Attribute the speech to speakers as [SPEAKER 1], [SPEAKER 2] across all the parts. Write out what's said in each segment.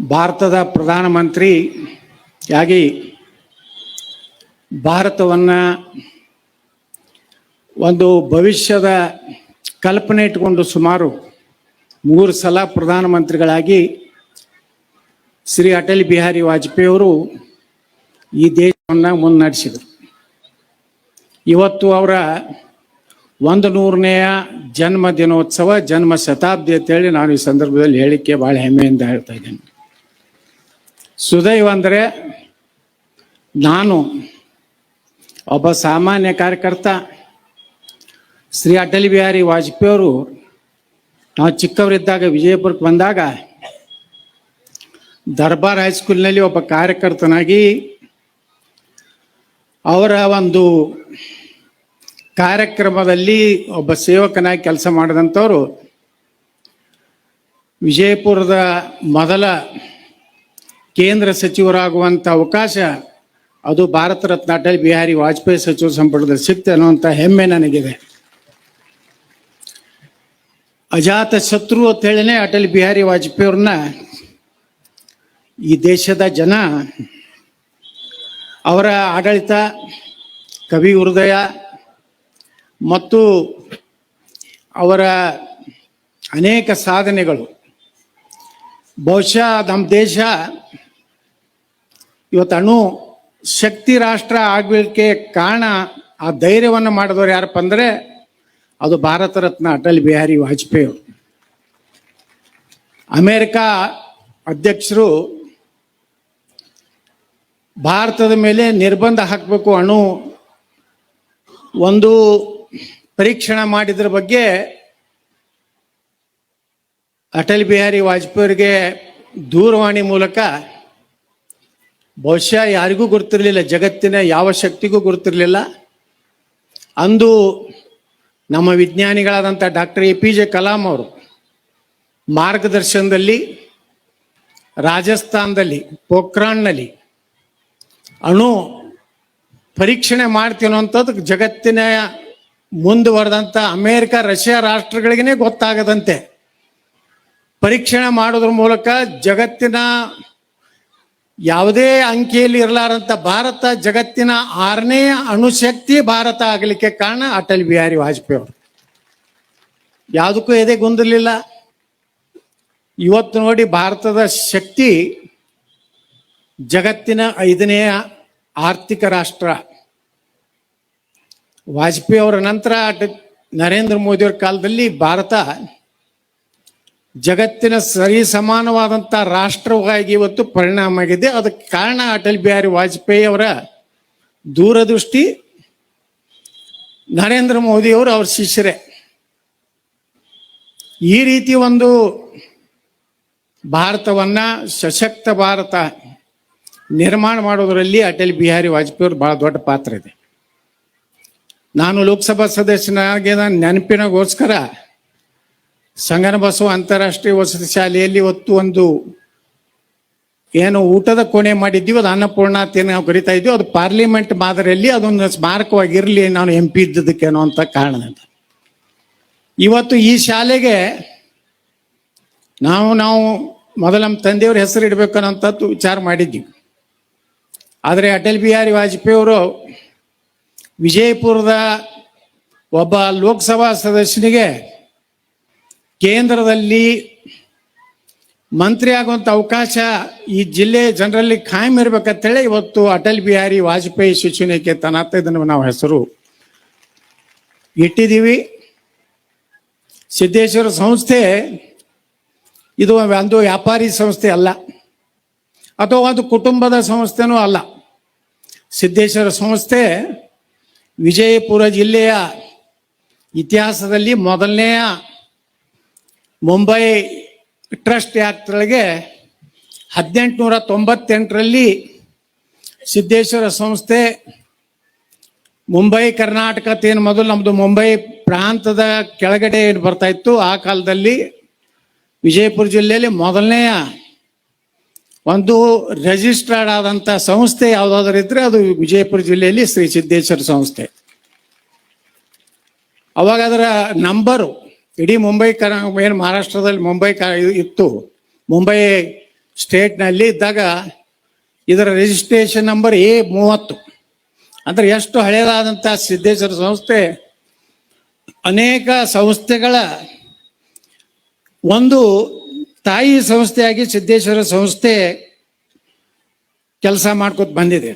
[SPEAKER 1] ಭಾರತದ ಪ್ರಧಾನಮಂತ್ರಿಯಾಗಿ ಭಾರತವನ್ನು ಒಂದು ಭವಿಷ್ಯದ ಕಲ್ಪನೆ ಇಟ್ಕೊಂಡು ಸುಮಾರು ಮೂರು ಸಲ ಪ್ರಧಾನಮಂತ್ರಿಗಳಾಗಿ ಶ್ರೀ ಅಟಲ್ ಬಿಹಾರಿ ವಾಜಪೇಯಿ ಅವರು ಈ ದೇಶವನ್ನು ಮುನ್ನಡೆಸಿದರು. ಇವತ್ತು ಅವರ ಒಂದು ನೂರನೆಯ ಜನ್ಮ ದಿನೋತ್ಸವ ಜನ್ಮ ಶತಾಬ್ದಿ ಅಂತೇಳಿ ನಾನು ಈ ಸಂದರ್ಭದಲ್ಲಿ ಹೇಳಿಕೆ ಭಾಳ ಹೆಮ್ಮೆಯಿಂದ ಹೇಳ್ತಾ ಇದ್ದೇನೆ. ಸುದೈವ ಅಂದರೆ ನಾನು ಒಬ್ಬ ಸಾಮಾನ್ಯ ಕಾರ್ಯಕರ್ತ. ಶ್ರೀ ಅಟಲ್ ಬಿಹಾರಿ ವಾಜಪೇಯಿ ಅವರು ನಾವು ಚಿಕ್ಕವರಿದ್ದಾಗ, ವಿಜಯಪುರಕ್ಕೆ ಬಂದಾಗ ದರ್ಬಾರ್ ಹೈಸ್ಕೂಲ್ನಲ್ಲಿ ಒಬ್ಬ ಕಾರ್ಯಕರ್ತನಾಗಿ ಅವರ ಒಂದು ಕಾರ್ಯಕ್ರಮದಲ್ಲಿ ಒಬ್ಬ ಸೇವಕನಾಗಿ ಕೆಲಸ ಮಾಡಿದಂಥವರು ವಿಜಯಪುರದ ಮೊದಲ ಕೇಂದ್ರ ಸಚಿವರಾಗುವಂಥ ಅವಕಾಶ, ಅದು ಭಾರತ ರತ್ನ ಅಟಲ್ ಬಿಹಾರಿ ವಾಜಪೇಯಿ ಸಚಿವ ಸಂಪುಟದಲ್ಲಿ ಸಿಕ್ತೆ ಅನ್ನುವಂಥ ಹೆಮ್ಮೆ ನನಗಿದೆ. ಅಜಾತ ಶತ್ರು ಅಂತ ಅಟಲ್ ಬಿಹಾರಿ ವಾಜಪೇಯಿ ಅವ್ರನ್ನ ಈ ದೇಶದ ಜನ, ಅವರ ಆಡಳಿತ, ಕವಿ ಹೃದಯ ಮತ್ತು ಅವರ ಅನೇಕ ಸಾಧನೆಗಳು. ಬಹುಶಃ ನಮ್ಮ ದೇಶ ಇವತ್ತು ಅಣು ಶಕ್ತಿ ರಾಷ್ಟ್ರ ಆಗಲಿಕ್ಕೆ ಕಾರಣ ಆ ಧೈರ್ಯವನ್ನು ಮಾಡಿದವರು ಯಾರಪ್ಪ ಅಂದರೆ ಅದು ಭಾರತ ರತ್ನ ಅಟಲ್ ಬಿಹಾರಿ ವಾಜಪೇಯಿ ಅವರು. ಅಮೇರಿಕ ಅಧ್ಯಕ್ಷರು ಭಾರತದ ಮೇಲೆ ನಿರ್ಬಂಧ ಹಾಕಬೇಕು ಅಣು ಒಂದು ಪರೀಕ್ಷಣ ಮಾಡಿದ್ರ ಬಗ್ಗೆ ಅಟಲ್ ಬಿಹಾರಿ ವಾಜಪೇಯಿ ಅವರಿಗೆ ದೂರವಾಣಿ ಮೂಲಕ ಬಹುಶಃ ಯಾರಿಗೂ ಗೊತ್ತಿರಲಿಲ್ಲ ಜಗತ್ತಿನ ಯಾವ ಶಕ್ತಿಗೂ ಗೊತ್ತಿರಲಿಲ್ಲ ಅಂದು ನಮ್ಮ ವಿಜ್ಞಾನಿಗಳಾದಂಥ doctor A P J Kalam ಅವರು ಮಾರ್ಗದರ್ಶನದಲ್ಲಿ ರಾಜಸ್ಥಾನದಲ್ಲಿ ಪೋಖ್ರಾಣ್ನಲ್ಲಿ ಅಣು ಪರೀಕ್ಷಣೆ ಮಾಡ್ತೀವಿ ಅನ್ನೋಂಥದ್ದು ಜಗತ್ತಿನ ಮುಂದುವರೆದಂಥ ಅಮೇರಿಕ, ರಷ್ಯಾ ರಾಷ್ಟ್ರಗಳಿಗೇ ಗೊತ್ತಾಗದಂತೆ. ಪರೀಕ್ಷಣೆ ಮಾಡೋದ್ರ ಮೂಲಕ ಜಗತ್ತಿನ ಯಾವುದೇ ಅಂಕಿಯಲ್ಲಿ ಇರಲಾರಂತ ಭಾರತ ಜಗತ್ತಿನ ಆರನೇ ಅಣುಶಕ್ತಿ ಭಾರತ ಆಗಲಿಕ್ಕೆ ಕಾರಣ ಅಟಲ್ ಬಿಹಾರಿ ವಾಜಪೇಯಿ ಅವರು. ಯಾವುದಕ್ಕೂ ಎದೆ ಗುಂದಿರಲಿಲ್ಲ. ಇವತ್ತು ನೋಡಿ ಭಾರತದ ಶಕ್ತಿ ಜಗತ್ತಿನ ಐದನೇ ಆರ್ಥಿಕ ರಾಷ್ಟ್ರ. ವಾಜಪೇಯಿ ಅವರ ನಂತರ ನರೇಂದ್ರ ಮೋದಿಯವರ ಕಾಲದಲ್ಲಿ ಭಾರತ ಜಗತ್ತಿನ ಸರಿ ಸಮಾನವಾದಂಥ ರಾಷ್ಟ್ರವಾಗಿ ಇವತ್ತು ಪರಿಣಾಮ ಆಗಿದೆ. ಅದಕ್ಕೆ ಕಾರಣ ಅಟಲ್ ಬಿಹಾರಿ ವಾಜಪೇಯಿ ಅವರ ದೂರದೃಷ್ಟಿ, ನರೇಂದ್ರ ಮೋದಿಯವರು ಅವ್ರ ಶಿಷ್ಯರೇ. ಈ ರೀತಿ ಒಂದು ಭಾರತವನ್ನ ಸಶಕ್ತ ಭಾರತ ನಿರ್ಮಾಣ ಮಾಡೋದರಲ್ಲಿ ಅಟಲ್ ಬಿಹಾರಿ ವಾಜಪೇಯಿ ಅವರು ಬಹಳ ದೊಡ್ಡ ಪಾತ್ರ ಇದೆ. ನಾನು ಲೋಕಸಭಾ ಸದಸ್ಯನಾಗಿ ನೆನಪಿನಗೋಸ್ಕರ ಸಂಗನ ಬಸವ ಅಂತಾರಾಷ್ಟ್ರೀಯ ವಸತಿ ಶಾಲೆಯಲ್ಲಿ ಇವತ್ತು ಒಂದು ಏನು ಊಟದ ಕೋಣೆ ಮಾಡಿದ್ದೀವಿ, ಅದು ಅನ್ನಪೂರ್ಣ ಅಂತ ನಾವು ಕರಿತಾ ಇದ್ದೀವಿ. ಅದು ಪಾರ್ಲಿಮೆಂಟ್ ಮಾದರಿಯಲ್ಲಿ ಅದೊಂದು ಸ್ಮಾರಕವಾಗಿರಲಿ, ನಾನು ಎಂ ಪಿ ಇದ್ದದಕ್ಕೇನೋ ಅಂತ ಇವತ್ತು ಈ ಶಾಲೆಗೆ ನಾವು ನಾವು ಮೊದಲ ನಮ್ಮ ತಂದೆಯವ್ರ ಹೆಸರು ಇಡಬೇಕು ಅನ್ನೋಂಥದ್ದು ವಿಚಾರ ಮಾಡಿದ್ದೀವಿ ಆದರೆ ಅಟಲ್ ಬಿಹಾರಿ ವಾಜಪೇಯಿ ಅವರು ವಿಜಯಪುರದ ಒಬ್ಬ ಲೋಕಸಭಾ ಸದಸ್ಯನಿಗೆ ಕೇಂದ್ರದಲ್ಲಿ ಮಂತ್ರಿ ಆಗುವಂಥ ಅವಕಾಶ ಈ ಜಿಲ್ಲೆ ಜನರಲ್ಲಿ ಖಾಯಂ ಇರ್ಬೇಕಂತೇಳಿ ಇವತ್ತು ಅಟಲ್ ಬಿಹಾರಿ ವಾಜಪೇಯಿ ಶಿಕ್ಷಣಕ್ಕೆ ತನ್ನ ನಾವು ಹೆಸರು ಇಟ್ಟಿದ್ದೀವಿ. ಸಿದ್ದೇಶ್ವರ ಸಂಸ್ಥೆ ಇದು ಒಂದು ವ್ಯಾಪಾರಿ ಸಂಸ್ಥೆ ಅಲ್ಲ. ಅಥವಾ ಒಂದು ಕುಟುಂಬದ ಸಂಸ್ಥೆನೂ ಅಲ್ಲ. ಸಿದ್ದೇಶ್ವರ ಸಂಸ್ಥೆ ವಿಜಯಪುರ ಜಿಲ್ಲೆಯ ಇತಿಹಾಸದಲ್ಲಿ ಮೊದಲನೆಯ ಮುಂಬೈ ಟ್ರಸ್ಟ್ ಆ್ಯಕ್ಟ್ರೊಳಗೆ ಹದಿನೆಂಟುನೂರ ತೊಂಬತ್ತೆಂಟರಲ್ಲಿ ಸಿದ್ದೇಶ್ವರ ಸಂಸ್ಥೆ ಮುಂಬೈ, ಕರ್ನಾಟಕ ಏನು ಮೊದಲು ನಮ್ಮದು ಮುಂಬೈ ಪ್ರಾಂತದ ಕೆಳಗಡೆ ಏನು ಬರ್ತಾ ಇತ್ತು. ಆ ಕಾಲದಲ್ಲಿ ವಿಜಯಪುರ ಜಿಲ್ಲೆಯಲ್ಲಿ ಮೊದಲನೆಯ ಒಂದು ರಿಜಿಸ್ಟರ್ಡ್ ಆದಂಥ ಸಂಸ್ಥೆ ಯಾವುದಾದ್ರೂ ಇದ್ರೆ ಅದು ವಿಜಯಪುರ ಜಿಲ್ಲೆಯಲ್ಲಿ ಶ್ರೀ ಸಿದ್ದೇಶ್ವರ ಸಂಸ್ಥೆ. ಅವಾಗ ಅದರ ನಂಬರು ಇಡೀ ಮುಂಬೈ ಕರ, ಏನು ಮಹಾರಾಷ್ಟ್ರದಲ್ಲಿ ಮುಂಬೈ ಕ ಇತ್ತು. ಮುಂಬೈ ಸ್ಟೇಟ್ನಲ್ಲಿ ಇದ್ದಾಗ ಇದರ ರಿಜಿಸ್ಟ್ರೇಷನ್ ನಂಬರ್ ಎ ಮೂವತ್ತು. ಅಂದ್ರೆ ಎಷ್ಟು ಹಳೆಯದಾದಂಥ ಸಿದ್ದೇಶ್ವರ ಸಂಸ್ಥೆ, ಅನೇಕ ಸಂಸ್ಥೆಗಳ ಒಂದು ತಾಯಿ ಸಂಸ್ಥೆಯಾಗಿ ಸಿದ್ದೇಶ್ವರ ಸಂಸ್ಥೆ ಕೆಲಸ ಮಾಡ್ಕೊತ ಬಂದಿದೆ.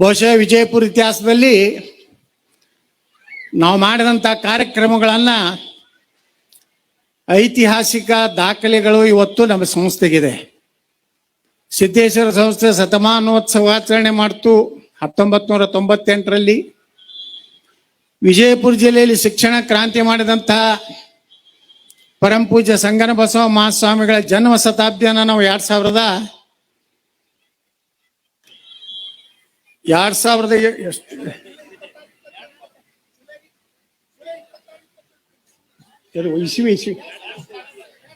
[SPEAKER 1] ಬಹುಶಃ ವಿಜಯಪುರ ಇತಿಹಾಸದಲ್ಲಿ ನಾವು ಮಾಡಿದಂಥ ಕಾರ್ಯಕ್ರಮಗಳನ್ನು ಐತಿಹಾಸಿಕ ದಾಖಲೆಗಳು ಇವತ್ತು ನಮ್ಮ ಸಂಸ್ಥೆಗಿದೆ. ಸಿದ್ದೇಶ್ವರ ಸಂಸ್ಥೆ ಶತಮಾನೋತ್ಸವಾಚರಣೆ ಮಾಡ್ತು ಹತ್ತೊಂಬತ್ತು ನೂರ ತೊಂಬತ್ತೆಂಟರಲ್ಲಿ. ವಿಜಯಪುರ ಜಿಲ್ಲೆಯಲ್ಲಿ ಶಿಕ್ಷಣ ಕ್ರಾಂತಿ ಮಾಡಿದಂತಹ ಪರಂ ಪೂಜ್ಯ ಸಂಗನ ಬಸವ ಮಹಾಸ್ವಾಮಿಗಳ ಜನ್ಮ ಶತಾಬ್ದಿಯನ್ನು ನಾವು ಎರಡ್ ಸಾವಿರದ ಎರಡ್ ಸಾವಿರದ ಎಷ್ಟು ಇಸ್ವಿ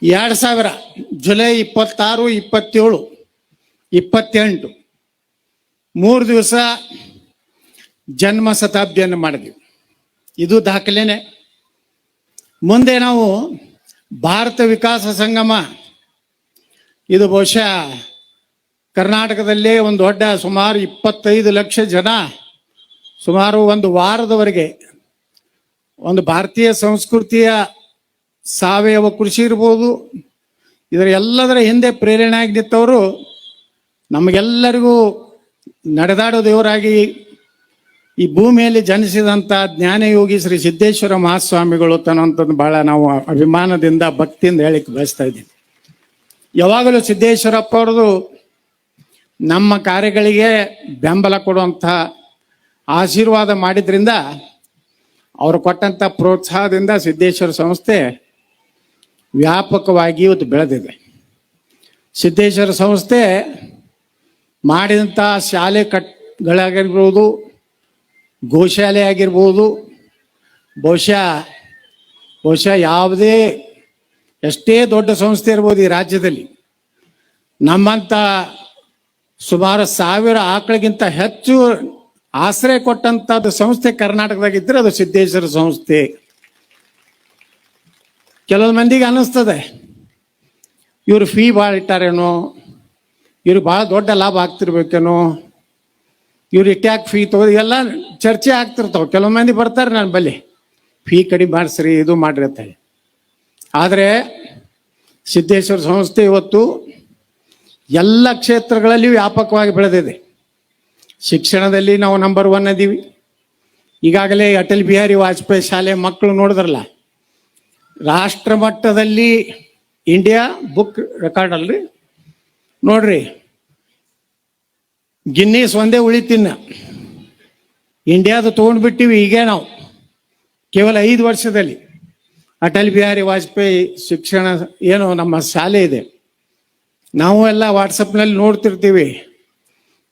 [SPEAKER 1] ಎರಡು ಸಾವಿರ, ಜುಲೈ ಇಪ್ಪತ್ತಾರು, ಇಪ್ಪತ್ತೇಳು, ಇಪ್ಪತ್ತೆಂಟು. ಮೂರು ದಿವಸ ಜನ್ಮ ಶತಾಬ್ದಿಯನ್ನು ಮಾಡಿದ್ವಿ. ಇದು ದಾಖಲೆನೆ. ಮುಂದೆ ನಾವು ಭಾರತ ವಿಕಾಸ ಸಂಗಮ, ಇದು ಬಹುಶಃ ಕರ್ನಾಟಕದಲ್ಲೇ ಒಂದು ದೊಡ್ಡ, ಸುಮಾರು ಇಪ್ಪತ್ತೈದು ಲಕ್ಷ ಜನ, ಸುಮಾರು ಒಂದು ವಾರದವರೆಗೆ ಒಂದು ಭಾರತೀಯ ಸಂಸ್ಕೃತಿಯ ಸಾವಯವ ಕೃಷಿ ಇರ್ಬೋದು, ಇದರ ಎಲ್ಲದರ ಹಿಂದೆ ಪ್ರೇರಣೆ ಆಗಿ ನಮಗೆಲ್ಲರಿಗೂ ನಡೆದಾಡೋ ದೇವರಾಗಿ ಈ ಭೂಮಿಯಲ್ಲಿ ಜನಿಸಿದಂಥ ಜ್ಞಾನಯೋಗಿ ಶ್ರೀ ಸಿದ್ದೇಶ್ವರ ಮಹಾಸ್ವಾಮಿಗಳು ಅನ್ನೋಂಥದ್ದು ಬಹಳ ನಾವು ಅಭಿಮಾನದಿಂದ, ಭಕ್ತಿಯಿಂದ ಹೇಳಿಕ್ ಬಯಸ್ತಾ ಇದ್ದೀವಿ ಯಾವಾಗಲೂ ಸಿದ್ದೇಶ್ವರಪ್ಪ ಅವ್ರದ್ದು ನಮ್ಮ ಕಾರ್ಯಗಳಿಗೆ ಬೆಂಬಲ ಕೊಡುವಂಥ ಆಶೀರ್ವಾದ ಮಾಡಿದ್ರಿಂದ, ಅವರು ಕೊಟ್ಟಂಥ ಪ್ರೋತ್ಸಾಹದಿಂದ ಸಿದ್ದೇಶ್ವರ ಸಂಸ್ಥೆ ವ್ಯಾಪಕವಾಗಿ ಇವತ್ತು ಬೆಳೆದಿದೆ. ಸಿದ್ದೇಶ್ವರ ಸಂಸ್ಥೆ ಮಾಡಿದಂಥ ಶಾಲೆ ಕಟ್ಗಳಾಗಿರ್ಬೋದು, ಗೋಶಾಲೆ ಆಗಿರ್ಬೋದು, ಬಹುಶಃ ಬಹುಶಃ ಯಾವುದೇ, ಎಷ್ಟೇ ದೊಡ್ಡ ಸಂಸ್ಥೆ ಇರ್ಬೋದು ಈ ರಾಜ್ಯದಲ್ಲಿ, ನಮ್ಮಂಥ ಸುಮಾರು ಸಾವಿರ ಆಕಳಿಗಿಂತ ಹೆಚ್ಚು ಆಶ್ರಯ ಕೊಟ್ಟಂಥದ್ದು ಸಂಸ್ಥೆ ಕರ್ನಾಟಕದಾಗಿದ್ದರೆ ಅದು ಸಿದ್ದೇಶ್ವರ ಸಂಸ್ಥೆ. ಕೆಲವು ಮಂದಿಗೆ ಅನ್ನಿಸ್ತದೆ. ಇವರು ಫೀ ಭಾಳ ಇಟ್ಟಾರೇನೋ, ಇವ್ರು ಭಾಳ ದೊಡ್ಡ ಲಾಭ ಆಗ್ತಿರ್ಬೇಕೇನೋ, ಇವ್ರು ಇಟ್ಯಾಕ್ ಫೀ ತಗೋ ಎಲ್ಲ ಚರ್ಚೆ ಆಗ್ತಿರ್ತಾವೆ. ಕೆಲವು ಮಂದಿ ಬರ್ತಾರೆ ನಾನು ಬಲ್ಲಿ ಫೀ ಕಡಿಮೆ ಮಾಡಿಸ್ರಿ, ಇದು ಮಾಡ್ರಿ ಅಂತ ಆದರೆ ಸಿದ್ದೇಶ್ವರ ಸಂಸ್ಥೆ ಇವತ್ತು ಎಲ್ಲ ಕ್ಷೇತ್ರಗಳಲ್ಲಿ ವ್ಯಾಪಕವಾಗಿ ಬೆಳೆದಿದೆ. ಶಿಕ್ಷಣದಲ್ಲಿ ನಾವು ನಂಬರ್ ಒನ್ ಅದೀವಿ. ಈಗಾಗಲೇ ಅಟಲ್ ಬಿಹಾರಿ ವಾಜಪೇಯಿ ಶಾಲೆ ಮಕ್ಕಳು ನೋಡಿದ್ರಲ್ಲ ರಾಷ್ಟ್ರ ಮಟ್ಟದಲ್ಲಿ ಇಂಡಿಯಾ ಬುಕ್ ರೆಕಾರ್ಡ್ ಅಲ್ರಿ ನೋಡ್ರಿ. ಗಿನ್ನೀಸ್ ಒಂದೇ ಉಳಿತಿನ್ನ. ಇಂಡಿಯಾದ ತೊಗೊಂಡ್ಬಿಟ್ಟಿವಿ ಈಗ ನಾವು. ಕೇವಲ ಐದು ವರ್ಷದಲ್ಲಿ. ಅಟಲ್ ಬಿಹಾರಿ ವಾಜಪೇಯಿ ಶಿಕ್ಷಣ ಏನು ನಮ್ಮ ಶಾಲೆ ಇದೆ. ನಾವು ಎಲ್ಲ ವಾಟ್ಸಪ್ನಲ್ಲಿ ನೋಡ್ತಿರ್ತೀವಿ.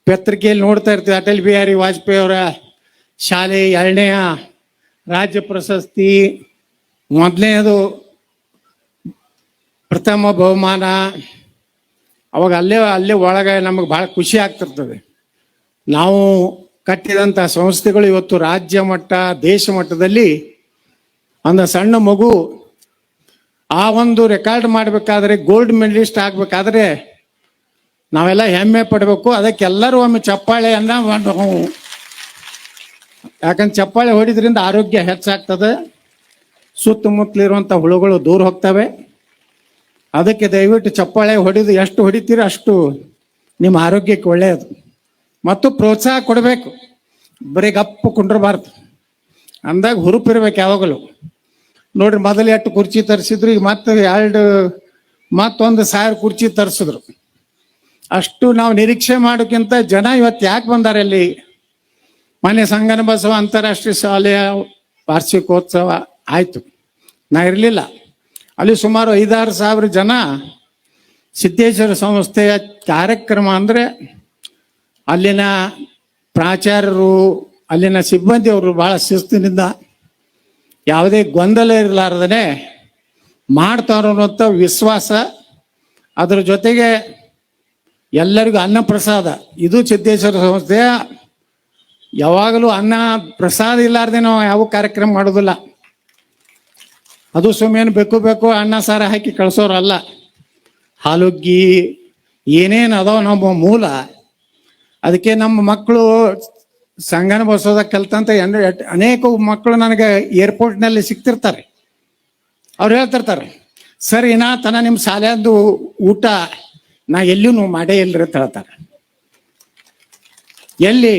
[SPEAKER 1] ಪತ್ರಿಕೆಯಲ್ಲಿ ನೋಡ್ತಾ ಇರ್ತೀವಿ, ಅಟಲ್ ಬಿಹಾರಿ ವಾಜಪೇಯಿ ಅವರ ಶಾಲೆ ಎರಡನೆಯ ರಾಜ್ಯ ಪ್ರಶಸ್ತಿ ಮೊದಲನೇದು ಪ್ರಥಮ ಬಹುಮಾನ, ಅವಾಗ ಅಲ್ಲೇ ಅಲ್ಲೇ ಒಳಗೆ ನಮಗೆ ಭಾಳ ಖುಷಿ ಆಗ್ತಿರ್ತದೆ. ನಾವು ಕಟ್ಟಿದಂಥ ಸಂಸ್ಥೆಗಳು ಇವತ್ತು ರಾಜ್ಯ ಮಟ್ಟ, ದೇಶ ಮಟ್ಟದಲ್ಲಿ ಒಂದು ಸಣ್ಣ ಮಗು ಆ ಒಂದು ರೆಕಾರ್ಡ್ ಮಾಡಬೇಕಾದ್ರೆ ಗೋಲ್ಡ್ ಮೆಡಲಿಸ್ಟ್ ಆಗಬೇಕಾದ್ರೆ ನಾವೆಲ್ಲ ಹೆಮ್ಮೆ ಪಡಬೇಕು. ಅದಕ್ಕೆ ಎಲ್ಲರೂ ಒಮ್ಮೆ ಚಪ್ಪಾಳೆಯನ್ನು ಯಾಕಂದ್ರೆ ಚಪ್ಪಾಳೆ ಹೊಡಿದ್ರಿಂದ ಆರೋಗ್ಯ ಹೆಚ್ಚಾಗ್ತದೆ. ಸುತ್ತಮುತ್ತಲಿರುವಂಥ ಹುಳುಗಳು ದೂರ ಹೋಗ್ತವೆ. ಅದಕ್ಕೆ ದಯವಿಟ್ಟು ಚಪ್ಪಾಳೆ ಹೊಡೆದು ಎಷ್ಟು ಹೊಡಿತೀರೋ ಅಷ್ಟು ನಿಮ್ಮ ಆರೋಗ್ಯಕ್ಕೆ ಒಳ್ಳೆಯದು. ಮತ್ತು ಪ್ರೋತ್ಸಾಹ ಕೊಡಬೇಕು. ಬರೀ ಗಪ್ಪು ಕುಂಡ್ರಬಾರ್ದು. ಅಂದಾಗ ಹುರುಪಿರ್ಬೇಕು ಯಾವಾಗಲೂ. ನೋಡ್ರಿ, ಮೊದಲು ಎಷ್ಟು ಕುರ್ಚಿ ತರಿಸಿದ್ರು, ಈಗ ಮತ್ತೆ ಎರಡು, ಮತ್ತೊಂದು ಸಾವಿರ ಕುರ್ಚಿ ತರಿಸಿದ್ರು. ಅಷ್ಟು ನಾವು ನಿರೀಕ್ಷೆ ಮಾಡೋಕ್ಕಿಂತ ಜನ ಇವತ್ತು ಯಾಕೆ ಬಂದಾರೆ ಅಲ್ಲಿ? ಮನೆ ಸಂಗನ ಬಸವ ಅಂತಾರಾಷ್ಟ್ರೀಯ ಶಾಲೆಯ ವಾರ್ಷಿಕೋತ್ಸವ ಆಯಿತು. ನಾ ಇರಲಿಲ್ಲ. ಅಲ್ಲಿ ಸುಮಾರು ಐದಾರು ಸಾವಿರ ಜನ ಸಿದ್ದೇಶ್ವರ ಸಂಸ್ಥೆಯ ಕಾರ್ಯಕ್ರಮ ಅಂದರೆ ಅಲ್ಲಿನ ಪ್ರಾಚಾರ್ಯರು, ಅಲ್ಲಿನ ಸಿಬ್ಬಂದಿಯವರು ಭಾಳ ಶಿಸ್ತಿನಿಂದ ಯಾವುದೇ ಗೊಂದಲ ಇರಲಾರ್ದೇ ಮಾಡ್ತಾರೋ ಅನ್ನೋಂಥ ವಿಶ್ವಾಸ ಅದರ ಜೊತೆಗೆ ಎಲ್ಲರಿಗೂ ಅನ್ನ ಪ್ರಸಾದ ಇದು ಸಿದ್ದೇಶ್ವರ ಸಂಸ್ಥೆಯ ಯಾವಾಗಲೂ ಅನ್ನ ಪ್ರಸಾದ ಇಲ್ಲಾರ್ದೆ ನಾವು ಯಾವ ಕಾರ್ಯಕ್ರಮ ಮಾಡೋದಿಲ್ಲ. ಅದು ಸುಮ್ಮನೆ ಬೇಕು ಬೇಕು ಅನ್ನ ಸಾರ ಹಾಕಿ ಕಳಿಸೋರಲ್ಲ. ಹಾಲುಗ್ಗಿ ಏನೇನು ಅದಾವ ನಮ್ಮ ಮೂಲ. ಅದಕ್ಕೆ ನಮ್ಮ ಮಕ್ಕಳು ಸಂಗನ ಬಸೋದ ಕಲ್ತಂತ ಅನೇಕ ಮಕ್ಕಳು ನನಗೆ ಏರ್ಪೋರ್ಟ್ನಲ್ಲಿ ಸಿಗ್ತಿರ್ತಾರೆ ಅವ್ರು ಹೇಳ್ತಿರ್ತಾರೆ, ಸರ್, ಇನ್ನ ತನ ನಿಮ್ಮ ಶಾಲೆಯದ್ದು ಊಟ ನಾ ಎಲ್ಲೂ ಮಾಡೇ ಇಲ್ರಿ ಅಂತ ಹೇಳ್ತಾರೆ. ಎಲ್ಲಿ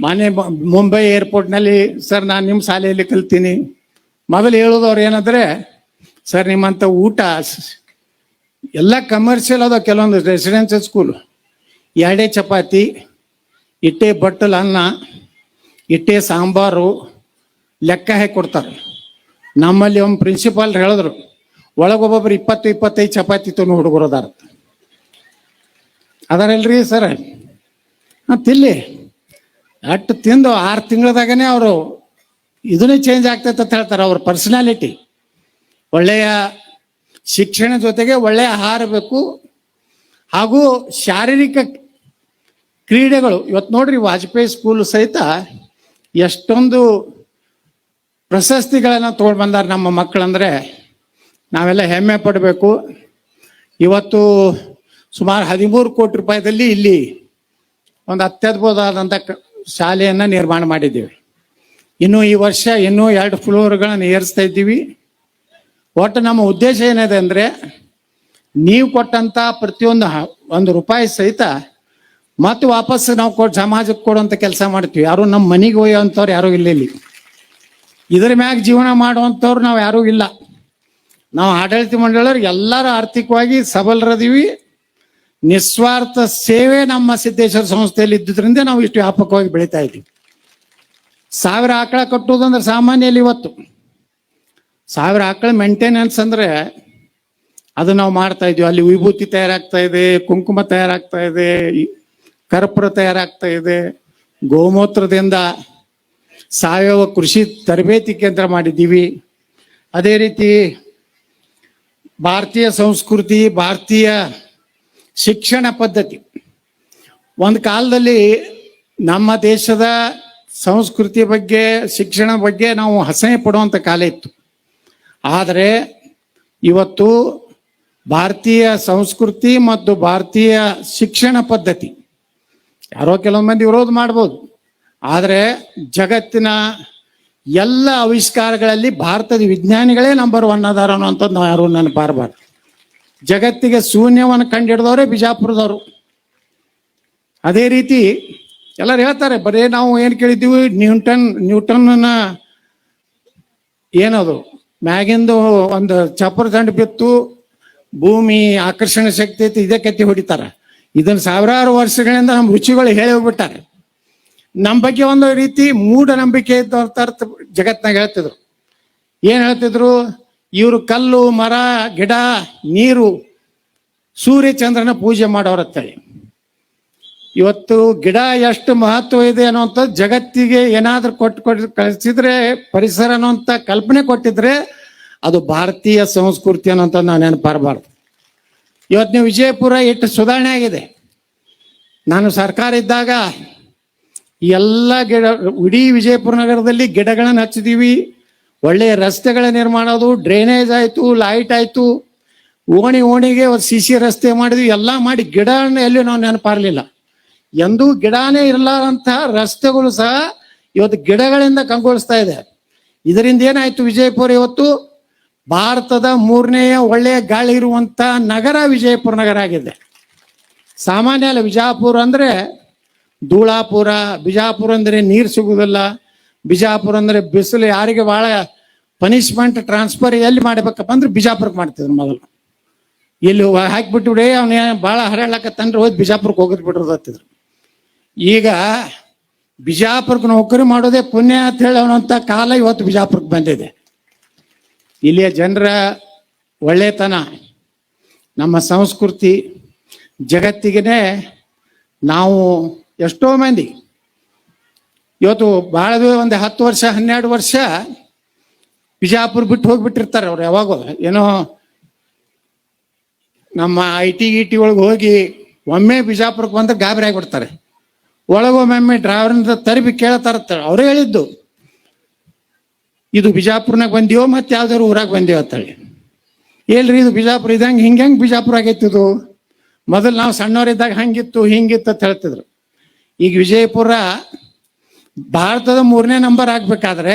[SPEAKER 1] ಮಾನ್ಯ ಮುಂಬೈ ಏರ್ಪೋರ್ಟ್ನಲ್ಲಿ, ಸರ್, ನಾನು ನಿಮ್ಮ ಶಾಲೆಯಲ್ಲಿ ಕಲ್ತೀನಿ. ಮೊದಲು ಹೇಳೋದವ್ರು ಏನಂದ್ರೆ, ಸರ್, ನಿಮ್ಮಂಥ ಊಟ, ಎಲ್ಲ ಕಮರ್ಷಿಯಲ್ ಅದ ಕೆಲವೊಂದು ರೆಸಿಡೆನ್ಸಿಯಲ್ ಸ್ಕೂಲು ಎರಡೇ ಚಪಾತಿ, ಇಟ್ಟೆ ಬಟ್ಟಲು ಅನ್ನ, ಇಟ್ಟೆ ಸಾಂಬಾರು ಲೆಕ್ಕ ಹಾಕಿ ಕೊಡ್ತಾರೆ. ನಮ್ಮಲ್ಲಿ ಒಂದು ಪ್ರಿನ್ಸಿಪಾಲ್ ಹೇಳಿದ್ರು ಒಳಗೊಬ್ಬೊಬ್ರು ಇಪ್ಪತ್ತು, ಇಪ್ಪತ್ತೈದು ಚಪಾತಿ ತೊಗೊಂಡು ಹುಡುಗರು ಅದಾರ. ಅದಾರಲ್ರಿ ಸರ್? ತಿಲ್ಲಿ ಅಟ್ಟು ತಿಂದು ಆರು ತಿಂಗಳದಾಗನೇ ಅವರು ಇದನ್ನೇ ಚೇಂಜ್ ಆಗ್ತೈತೆ ಅಂತ ಹೇಳ್ತಾರೆ ಅವ್ರ ಪರ್ಸನಾಲಿಟಿ ಒಳ್ಳೆಯ ಶಿಕ್ಷಣ ಜೊತೆಗೆ ಒಳ್ಳೆಯ ಆಹಾರ ಬೇಕು ಹಾಗೂ ಶಾರೀರಿಕ ಕ್ರೀಡೆಗಳು. ಇವತ್ತು ನೋಡ್ರಿ ವಾಜಪೇಯಿ ಸ್ಕೂಲ್ ಸಹಿತ ಎಷ್ಟೊಂದು ಪ್ರಶಸ್ತಿಗಳನ್ನು ತೊಗೊಂಡು ಬಂದಾರೆ ನಮ್ಮ ಮಕ್ಕಳಂದ್ರೆ. ನಾವೆಲ್ಲ ಹೆಮ್ಮೆ ಪಡಬೇಕು. ಇವತ್ತು ಸುಮಾರು ಹದಿಮೂರು ಕೋಟಿ ರೂಪಾಯಿದಲ್ಲಿ ಇಲ್ಲಿ ಒಂದು ಅತ್ಯದ್ಭುತವಾದಂಥ ಶಾಲೆಯನ್ನು ನಿರ್ಮಾಣ ಮಾಡಿದ್ದೀವಿ. ಇನ್ನು ಈ ವರ್ಷ ಇನ್ನೂ ಎರಡು ಫ್ಲೋರ್ಗಳನ್ನು ಏರಿಸ್ತಾ ಇದ್ದೀವಿ. ಒಟ್ಟು ನಮ್ಮ ಉದ್ದೇಶ ಏನಿದೆ ಅಂದರೆ, ನೀವು ಕೊಟ್ಟಂತ ಪ್ರತಿಯೊಂದು ಒಂದು ರೂಪಾಯಿ ಸಹಿತ ಮತ್ತೆ ವಾಪಸ್ ನಾವು ಕೊಟ್ಟು ಸಮಾಜಕ್ಕೆ ಕೊಡುವಂಥ ಕೆಲಸ ಮಾಡ್ತೀವಿ. ಯಾರು ನಮ್ಮ ಮನೆಗೆ ಒಯ್ಯುವಂಥವ್ರು ಯಾರೂ ಇಲ್ಲ ಇಲ್ಲಿ. ಇದ್ರ ಮ್ಯಾಗ ಜೀವನ ಮಾಡುವಂಥವ್ರು ನಾವು ಯಾರೂ ಇಲ್ಲ. ನಾವು ಆಡಳಿತ ಮಂಡಳಿಯವ್ರಿಗೆ ಎಲ್ಲರೂ ಆರ್ಥಿಕವಾಗಿ ಸಬಲರದೀವಿ. ನಿಸ್ವಾರ್ಥ ಸೇವೆ ನಮ್ಮ ಸಿದ್ದೇಶ್ವರ ಸಂಸ್ಥೆಯಲ್ಲಿ ಇದ್ದುದರಿಂದ ನಾವು ಇಷ್ಟು ವ್ಯಾಪಕವಾಗಿ ಬೆಳೀತಾ ಇದ್ದೀವಿ. ಸಾವಿರ ಆಕಳ ಕಟ್ಟುವುದಂದ್ರೆ ಸಾಮಾನ್ಯ ಇವತ್ತು. ಸಾವಿರ ಆಕಳ ಮೇಂಟೆನೆನ್ಸ್ ಅಂದ್ರೆ ಅದು ನಾವು ಮಾಡ್ತಾ ಇದೀವಿ ಅಲ್ಲಿ ವಿಭೂತಿ ತಯಾರಾಗ್ತಾ ಇದೆ, ಕುಂಕುಮ ತಯಾರಾಗ್ತಾ ಇದೆ ಕರ್ಪೂರ ತಯಾರಾಗ್ತಾ ಇದೆ. ಗೋಮೂತ್ರದಿಂದ ಸಾವಯವ ಕೃಷಿ ತರಬೇತಿ ಕೇಂದ್ರ ಮಾಡಿದ್ದೀವಿ. ಅದೇ ರೀತಿ ಭಾರತೀಯ ಸಂಸ್ಕೃತಿ, ಭಾರತೀಯ ಶಿಕ್ಷಣ ಪದ್ಧತಿ. ಒಂದು ಕಾಲದಲ್ಲಿ ನಮ್ಮ ದೇಶದ ಸಂಸ್ಕೃತಿ ಬಗ್ಗೆ, ಶಿಕ್ಷಣ ಬಗ್ಗೆ ನಾವು ಹಸನೆ ಪಡುವಂಥ ಕಾಲ ಇತ್ತು. ಆದರೆ ಇವತ್ತು ಭಾರತೀಯ ಸಂಸ್ಕೃತಿ ಮತ್ತು ಭಾರತೀಯ ಶಿಕ್ಷಣ ಪದ್ಧತಿ, ಯಾರೋ ಕೆಲವು ಮಂದಿ ವಿರೋಧ ಮಾಡ್ಬೋದು. ಆದರೆ ಜಗತ್ತಿನ ಎಲ್ಲ ಆವಿಷ್ಕಾರಗಳಲ್ಲಿ ಭಾರತದ ವಿಜ್ಞಾನಿಗಳೇ ನಂಬರ್ ಒನ್ ಅದಾರ ಅನ್ನೋಂಥದ್ದು ನಾವು ಯಾರು ಬಾರಬಾರ್ದು ಜಗತ್ತಿಗೆ ಶೂನ್ಯವನ್ನು ಕಂಡಿಡಿದವರೇ ಬಿಜಾಪುರದವರು. ಅದೇ ರೀತಿ ಎಲ್ಲರೂ ಹೇಳ್ತಾರೆ, ಬರೀ ನಾವು ಏನು ಕೇಳಿದ್ದೀವಿ? ನ್ಯೂಟನ್, ನ್ಯೂಟನ್ನ ಏನದು? ಮ್ಯಾಗಿಂದು ಒಂದು ಚಪ್ಪರ ದಂಡ ಬಿತ್ತು, ಭೂಮಿ ಆಕರ್ಷಣ ಶಕ್ತಿ ಐತಿ, ಇದೇ ಕತ್ತಿ ಹೊಡಿತಾರೆ. ಇದನ್ನ ಸಾವಿರಾರು ವರ್ಷಗಳಿಂದ ನಮ್ಮ ರುಚಿಗಳು ಹೇಳಿ ಹೋಗ್ಬಿಟ್ಟಾರೆ. ನಮ್ಮ ಬಗ್ಗೆ ಒಂದು ರೀತಿ ಮೂಢನಂಬಿಕೆ ಇದ್ದವ್ರ ಜಗತ್ನಾಗ ಹೇಳ್ತಿದ್ರು. ಏನು ಹೇಳ್ತಿದ್ರು? ಇವರು ಕಲ್ಲು, ಮರ, ಗಿಡ, ನೀರು, ಸೂರ್ಯ, ಚಂದ್ರನ ಪೂಜೆ ಮಾಡೋರತ್ತೇಳಿ. ಇವತ್ತು ಗಿಡ ಎಷ್ಟು ಮಹತ್ವ ಇದೆ ಅನ್ನುವಂಥದ್ದು ಜಗತ್ತಿಗೆ ಏನಾದರೂ ಕೊಟ್ಟು ಕೊಟ್ಟು ಕಳಿಸಿದ್ರೆ, ಪರಿಸರ ಅನ್ನುವಂಥ ಕಲ್ಪನೆ ಕೊಟ್ಟಿದ್ರೆ ಅದು ಭಾರತೀಯ ಸಂಸ್ಕೃತಿ ಅನ್ನೋಂಥ ನಾನು ನೆನಪಾರಬಾರ್ದು ಇವತ್ತು ನೀವು ವಿಜಯಪುರ ಎಷ್ಟು ಸುಧಾರಣೆ ಆಗಿದೆ. ನಾನು ಸರ್ಕಾರ ಇದ್ದಾಗ ಎಲ್ಲ ಗಿಡ, ಇಡೀ ವಿಜಯಪುರ ನಗರದಲ್ಲಿ ಗಿಡಗಳನ್ನು ಹಚ್ಚಿದೀವಿ. ಒಳ್ಳೆಯ ರಸ್ತೆಗಳ ನಿರ್ಮಾಣ ಅದು, ಡ್ರೈನೇಜ್ ಆಯಿತು, ಲೈಟ್ ಆಯಿತು. ಓಣಿ ಓಣಿಗೆ ಸಿ ಸಿ ರಸ್ತೆ ಮಾಡಿದ್ವಿ, ಎಲ್ಲ ಮಾಡಿ ಗಿಡಗಳನ್ನ ಎಲ್ಲಿ ನಾವು ನೆನಪಾರ್ಲಿಲ್ಲ ಎಂದೂ ಗಿಡನೇ ಇರಲಾರಂತಹ ರಸ್ತೆಗಳು ಸಹ ಇವತ್ತು ಗಿಡಗಳಿಂದ ಕಂಗೊಳಿಸ್ತಾ ಇದೆ. ಇದರಿಂದ ಏನಾಯ್ತು ವಿಜಯಪುರ ಇವತ್ತು? ಭಾರತದ ಮೂರನೆಯ ಒಳ್ಳೆಯ ಗಾಳಿ ಇರುವಂತ ನಗರ ವಿಜಯಪುರ ನಗರ ಆಗಿದೆ. ಸಾಮಾನ್ಯ ಅಲ್ಲ ವಿಜಾಪುರ ಅಂದ್ರೆ ಧೂಳಾಪುರ, ಬಿಜಾಪುರ ಅಂದ್ರೆ ನೀರು ಸಿಗುವುದಿಲ್ಲ, ಬಿಜಾಪುರ ಅಂದ್ರೆ ಬಿಸಿಲು ಯಾರಿಗೆ ಬಹಳ ಪನಿಷ್ಮೆಂಟ್ ಟ್ರಾನ್ಸ್ಫರ್ ಎಲ್ಲಿ ಮಾಡ್ಬೇಕಪ್ಪ ಅಂದ್ರೆ ಬಿಜಾಪುರಕ್ಕೆ ಮಾಡ್ತಿದ್ರು ಮೊದಲು. ಇಲ್ಲಿ ಹಾಕಿಬಿಟ್ಟು ಅವನೇ ಭಾಳ ಹರಳಕತ್ತಂದ್ರೆ ಹೋದ್ ಬಿಜಾಪುರಕ್ಕೆ ಹೋಗೋದು ಬಿಡ್ರದತ್ತಿದ್ರು ಈಗ ಬಿಜಾಪುರಕ್ಕೆ ನೌಕರಿ ಮಾಡೋದೇ ಪುಣ್ಯ ಅಂತ ಹೇಳಿ ಅವನಂತ ಕಾಲ ಇವತ್ತು ಬಿಜಾಪುರಕ್ಕೆ ಬಂದಿದೆ. ಇಲ್ಲಿಯ ಜನರ ಒಳ್ಳೆತನ, ನಮ್ಮ ಸಂಸ್ಕೃತಿ ಜಗತ್ತಿಗೆ ನಾವು ಎಷ್ಟೋ ಮಂದಿ. ಇವತ್ತು ಭಾಳ ಒಂದು ಹತ್ತು ವರ್ಷ, ಹನ್ನೆರಡು ವರ್ಷ ಬಿಜಾಪುರ ಬಿಟ್ಟು ಹೋಗ್ಬಿಟ್ಟಿರ್ತಾರೆ ಅವ್ರು ಯಾವಾಗೋ. ಏನೋ ನಮ್ಮ ಐ ಟಿ ಟಿ ಒಳಗೆ ಹೋಗಿ ಒಮ್ಮೆ ಬಿಜಾಪುರಕ್ಕೆ ಬಂದ್ರೆ ಗಾಬರಿ ಆಗಿಬಿಡ್ತಾರೆ. ಒಳಗೊಮ್ಮೆ ಡ್ರೈವರ್ನ ತರಿಬಿ ಕೇಳತಾರತ್ತಾಳೆ ಅವ್ರು ಹೇಳಿದ್ದು. ಇದು ಬಿಜಾಪುರ್ನಾಗ ಬಂದಿಯೋ ಮತ್ತೆ ಯಾವ್ದಾದ್ರು ಊರಾಗ ಬಂದೀವ ಅಂತೇಳಿ ಏಲ್ರಿ ಇದು ಬಿಜಾಪುರ? ಇದಂಗೆ ಹಿಂಗೆ ಹೆಂಗೆ ಬಿಜಾಪುರ ಆಗೈತಿದು ಮೊದಲು ನಾವು ಸಣ್ಣವರಿದ್ದಾಗ ಹಂಗಿತ್ತು ಹಿಂಗಿತ್ತು ಅಂತ ಹೇಳ್ತಿದ್ರು. ಈಗ ವಿಜಯಪುರ ಭಾರತದ ಮೂರನೇ ನಂಬರ್ ಆಗ್ಬೇಕಾದ್ರೆ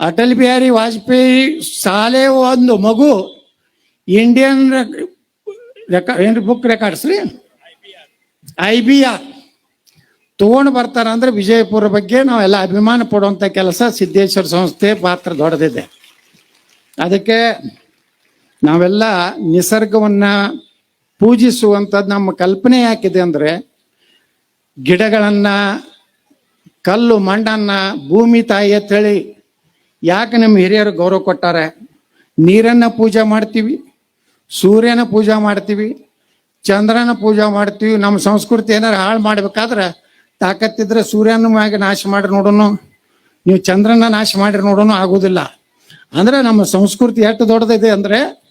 [SPEAKER 1] ಅಟಲ್ ಬಿಹಾರಿ ವಾಜಪೇಯಿ ಸಾಲೆ ಒಂದು ಮಗು ಇಂಡಿಯನ್ ರೆಕಾರ್ಡ್ ಏನ್ರಿ ಬುಕ್ ರೆಕಾರ್ಡ್ಸ್ ರೀ? ಐ ಬಿ ಆರ್ ತಗೊಂಡು ಬರ್ತಾರೆ ಅಂದ್ರೆ ವಿಜಯಪುರ ಬಗ್ಗೆ ನಾವೆಲ್ಲ ಅಭಿಮಾನ ಪಡುವಂಥ ಕೆಲಸ ಸಿದ್ದೇಶ್ವರ ಸಂಸ್ಥೆ ಪಾತ್ರ ದೊಡ್ಡದಿದೆ. ಅದಕ್ಕೆ ನಾವೆಲ್ಲ ನಿಸರ್ಗವನ್ನ ಪೂಜಿಸುವಂಥದ್ದು ನಮ್ಮ ಕಲ್ಪನೆ ಯಾಕಿದೆ ಅಂದ್ರೆ ಗಿಡಗಳನ್ನ, ಕಲ್ಲು, ಮಣ್ಣನ್ನು ಭೂಮಿ ತಾಯಿ ಅಂತ ಹೇಳಿ ಯಾಕೆ ನಮ್ಮ ಹಿರಿಯರು ಗೌರವ ಕೊಟ್ಟಾರೆ? ನೀರನ್ನ ಪೂಜೆ ಮಾಡ್ತೀವಿ, ಸೂರ್ಯನ ಪೂಜೆ ಮಾಡ್ತೀವಿ, ಚಂದ್ರನ ಪೂಜೆ ಮಾಡ್ತೀವಿ, ನಮ್ಮ ಸಂಸ್ಕೃತಿ ಏನಾರು ಹಾಳು ಮಾಡ್ಬೇಕಾದ್ರೆ ತಾಕತ್ತಿದ್ರೆ ಸೂರ್ಯನ ಮ್ಯಾಗ ನಾಶ ಮಾಡಿ ನೋಡೋಣ ನೀವು ಚಂದ್ರನ ನಾಶ ಮಾಡಿ ನೋಡೋಣ ಆಗುದಿಲ್ಲ. ಅಂದ್ರೆ ನಮ್ಮ ಸಂಸ್ಕೃತಿ ಎಷ್ಟು ದೊಡ್ಡದಿದೆ ಅಂದ್ರೆ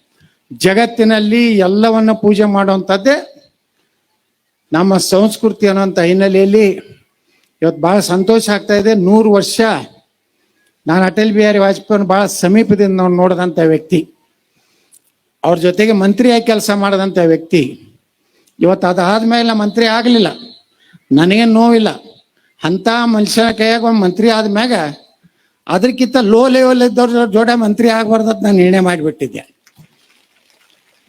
[SPEAKER 1] ಜಗತ್ತಿನಲ್ಲಿ ಎಲ್ಲವನ್ನ ಪೂಜೆ ಮಾಡುವಂಥದ್ದೇ ನಮ್ಮ ಸಂಸ್ಕೃತಿ ಅನ್ನೋಂಥ ಹಿನ್ನೆಲೆಯಲ್ಲಿ ಇವತ್ತು ಬಹಳ ಸಂತೋಷ ಆಗ್ತಾ ಇದೆ. ನೂರು ವರ್ಷ ನಾನು ಅಟಲ್ ಬಿಹಾರಿ ವಾಜಪೇಯಿ ಬಹಳ ಸಮೀಪದಿಂದ ನಾವು ನೋಡಿದಂಥ ವ್ಯಕ್ತಿ. ಅವ್ರ ಜೊತೆಗೆ ಮಂತ್ರಿಯಾಗಿ ಕೆಲಸ ಮಾಡಿದಂಥ ವ್ಯಕ್ತಿ. ಇವತ್ತು ಅದಾದ್ಮೇಲೆ ಮಂತ್ರಿ ಆಗಲಿಲ್ಲ. ನನಗೇನು ನೋವಿಲ್ಲ. ಅಂಥ ಮನುಷ್ಯನ ಕೈಯಾಗ ಒಂದು ಮಂತ್ರಿ ಆದ್ಮ್ಯಾಗ ಅದಕ್ಕಿಂತ ಲೋ ಲೆವೆಲ್ ಇದ್ದವ್ರ ಜೋಡ ಮಂತ್ರಿ ಆಗಬಾರ್ದಂತ ನಾನು ನಿರ್ಣಯ ಮಾಡಿಬಿಟ್ಟಿದ್ದೆ.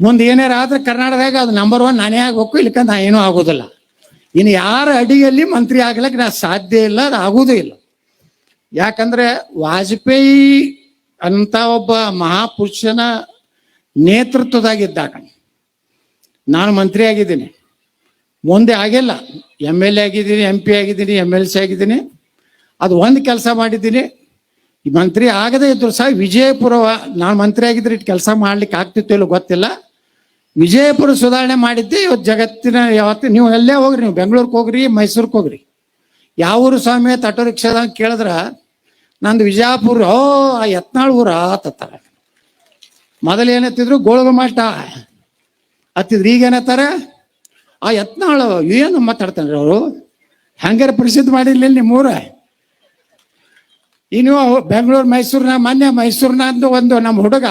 [SPEAKER 1] ಮುಂದೆ ಏನಾರ ಆದ್ರೆ ಕರ್ನಾಟಕದಾಗ ಅದು ನಂಬರ್ ಒನ್ ನಾನೇ ಆಗ್ಬೇಕು ಇಲ್ಲಿಕ ನಾ ಏನೂ ಆಗೋದಿಲ್ಲ. ಇನ್ನು ಯಾರ ಅಡಿಯಲ್ಲಿ ಮಂತ್ರಿ ಆಗ್ಲಿಕ್ಕೆ ನಾ ಸಾಧ್ಯ ಇಲ್ಲ, ಅದು ಆಗೋದೇ ಇಲ್ಲ. ಯಾಕಂದ್ರೆ ವಾಜಪೇಯಿ ಅಂತ ಒಬ್ಬ ಮಹಾಪುರುಷನ ನೇತೃತ್ವದಾಗಿದ್ದಾಗ ನಾನು ಮಂತ್ರಿ ಆಗಿದ್ದೀನಿ. ಮುಂದೆ ಆಗಿಲ್ಲ. ಎಂ ಎಲ್ ಎ ಆಗಿದ್ದೀನಿ ಎಂ ಪಿ ಆಗಿದ್ದೀನಿ ಎಂ ಎಲ್ ಸಿ ಆಗಿದ್ದೀನಿ. ಅದು ಒಂದು ಕೆಲಸ ಮಾಡಿದ್ದೀನಿ. ಮಂತ್ರಿ ಆಗದೇ ಇದ್ರು ಸಹ ವಿಜಯಪುರ ನಾನು ಮಂತ್ರಿ ಆಗಿದ್ರೆ ಇಟ್ಟು ಕೆಲಸ ಮಾಡ್ಲಿಕ್ಕೆ ಆಗ್ತಿತ್ತು ಇಲ್ಲ ಗೊತ್ತಿಲ್ಲ. ವಿಜಯಪುರ ಸುಧಾರಣೆ ಮಾಡಿದ್ದೆ ಇವತ್ತು ಜಗತ್ತಿನ ಯಾವತ್ತು ನೀವು ಎಲ್ಲೇ ಹೋಗ್ರಿ, ನೀವು ಬೆಂಗಳೂರಿಗೆ ಹೋಗ್ರಿ, ಮೈಸೂರಿಗೆ ಹೋಗ್ರಿ. ಯಾವ ಊರು ಸ್ವಾಮಿ ಆಟೋ ರಿಕ್ಷಾದಾಗ ಕೇಳಿದ್ರ, ನಂದು ವಿಜಯಪುರ ಓ, ಆ ಯತ್ನಾಳ್ ಊರ ಆತತ್ತಾರ ಮೊದಲು ಏನತ್ತಿದ್ರು ಗೋಳಗುಮಠ ಹತ್ತಿದ್ರು ಈಗ ಏನತ್ತಾರೆ ಆ ಯತ್ನಾಳು ಏನು ಮಾತಾಡ್ತಾನೆ ಅವರು? ಹಂಗಾರೆ ಪ್ರಸಿದ್ಧ ಮಾಡಿಲ್ಲ ನಿಮ್ಮೂರ? ಇನ್ನು ಬೆಂಗಳೂರು, ಮೈಸೂರಿನ, ಮೊನ್ನೆ ಮೈಸೂರಿನ ಅಂದು ಒಂದು ನಮ್ಮ ಹುಡುಗ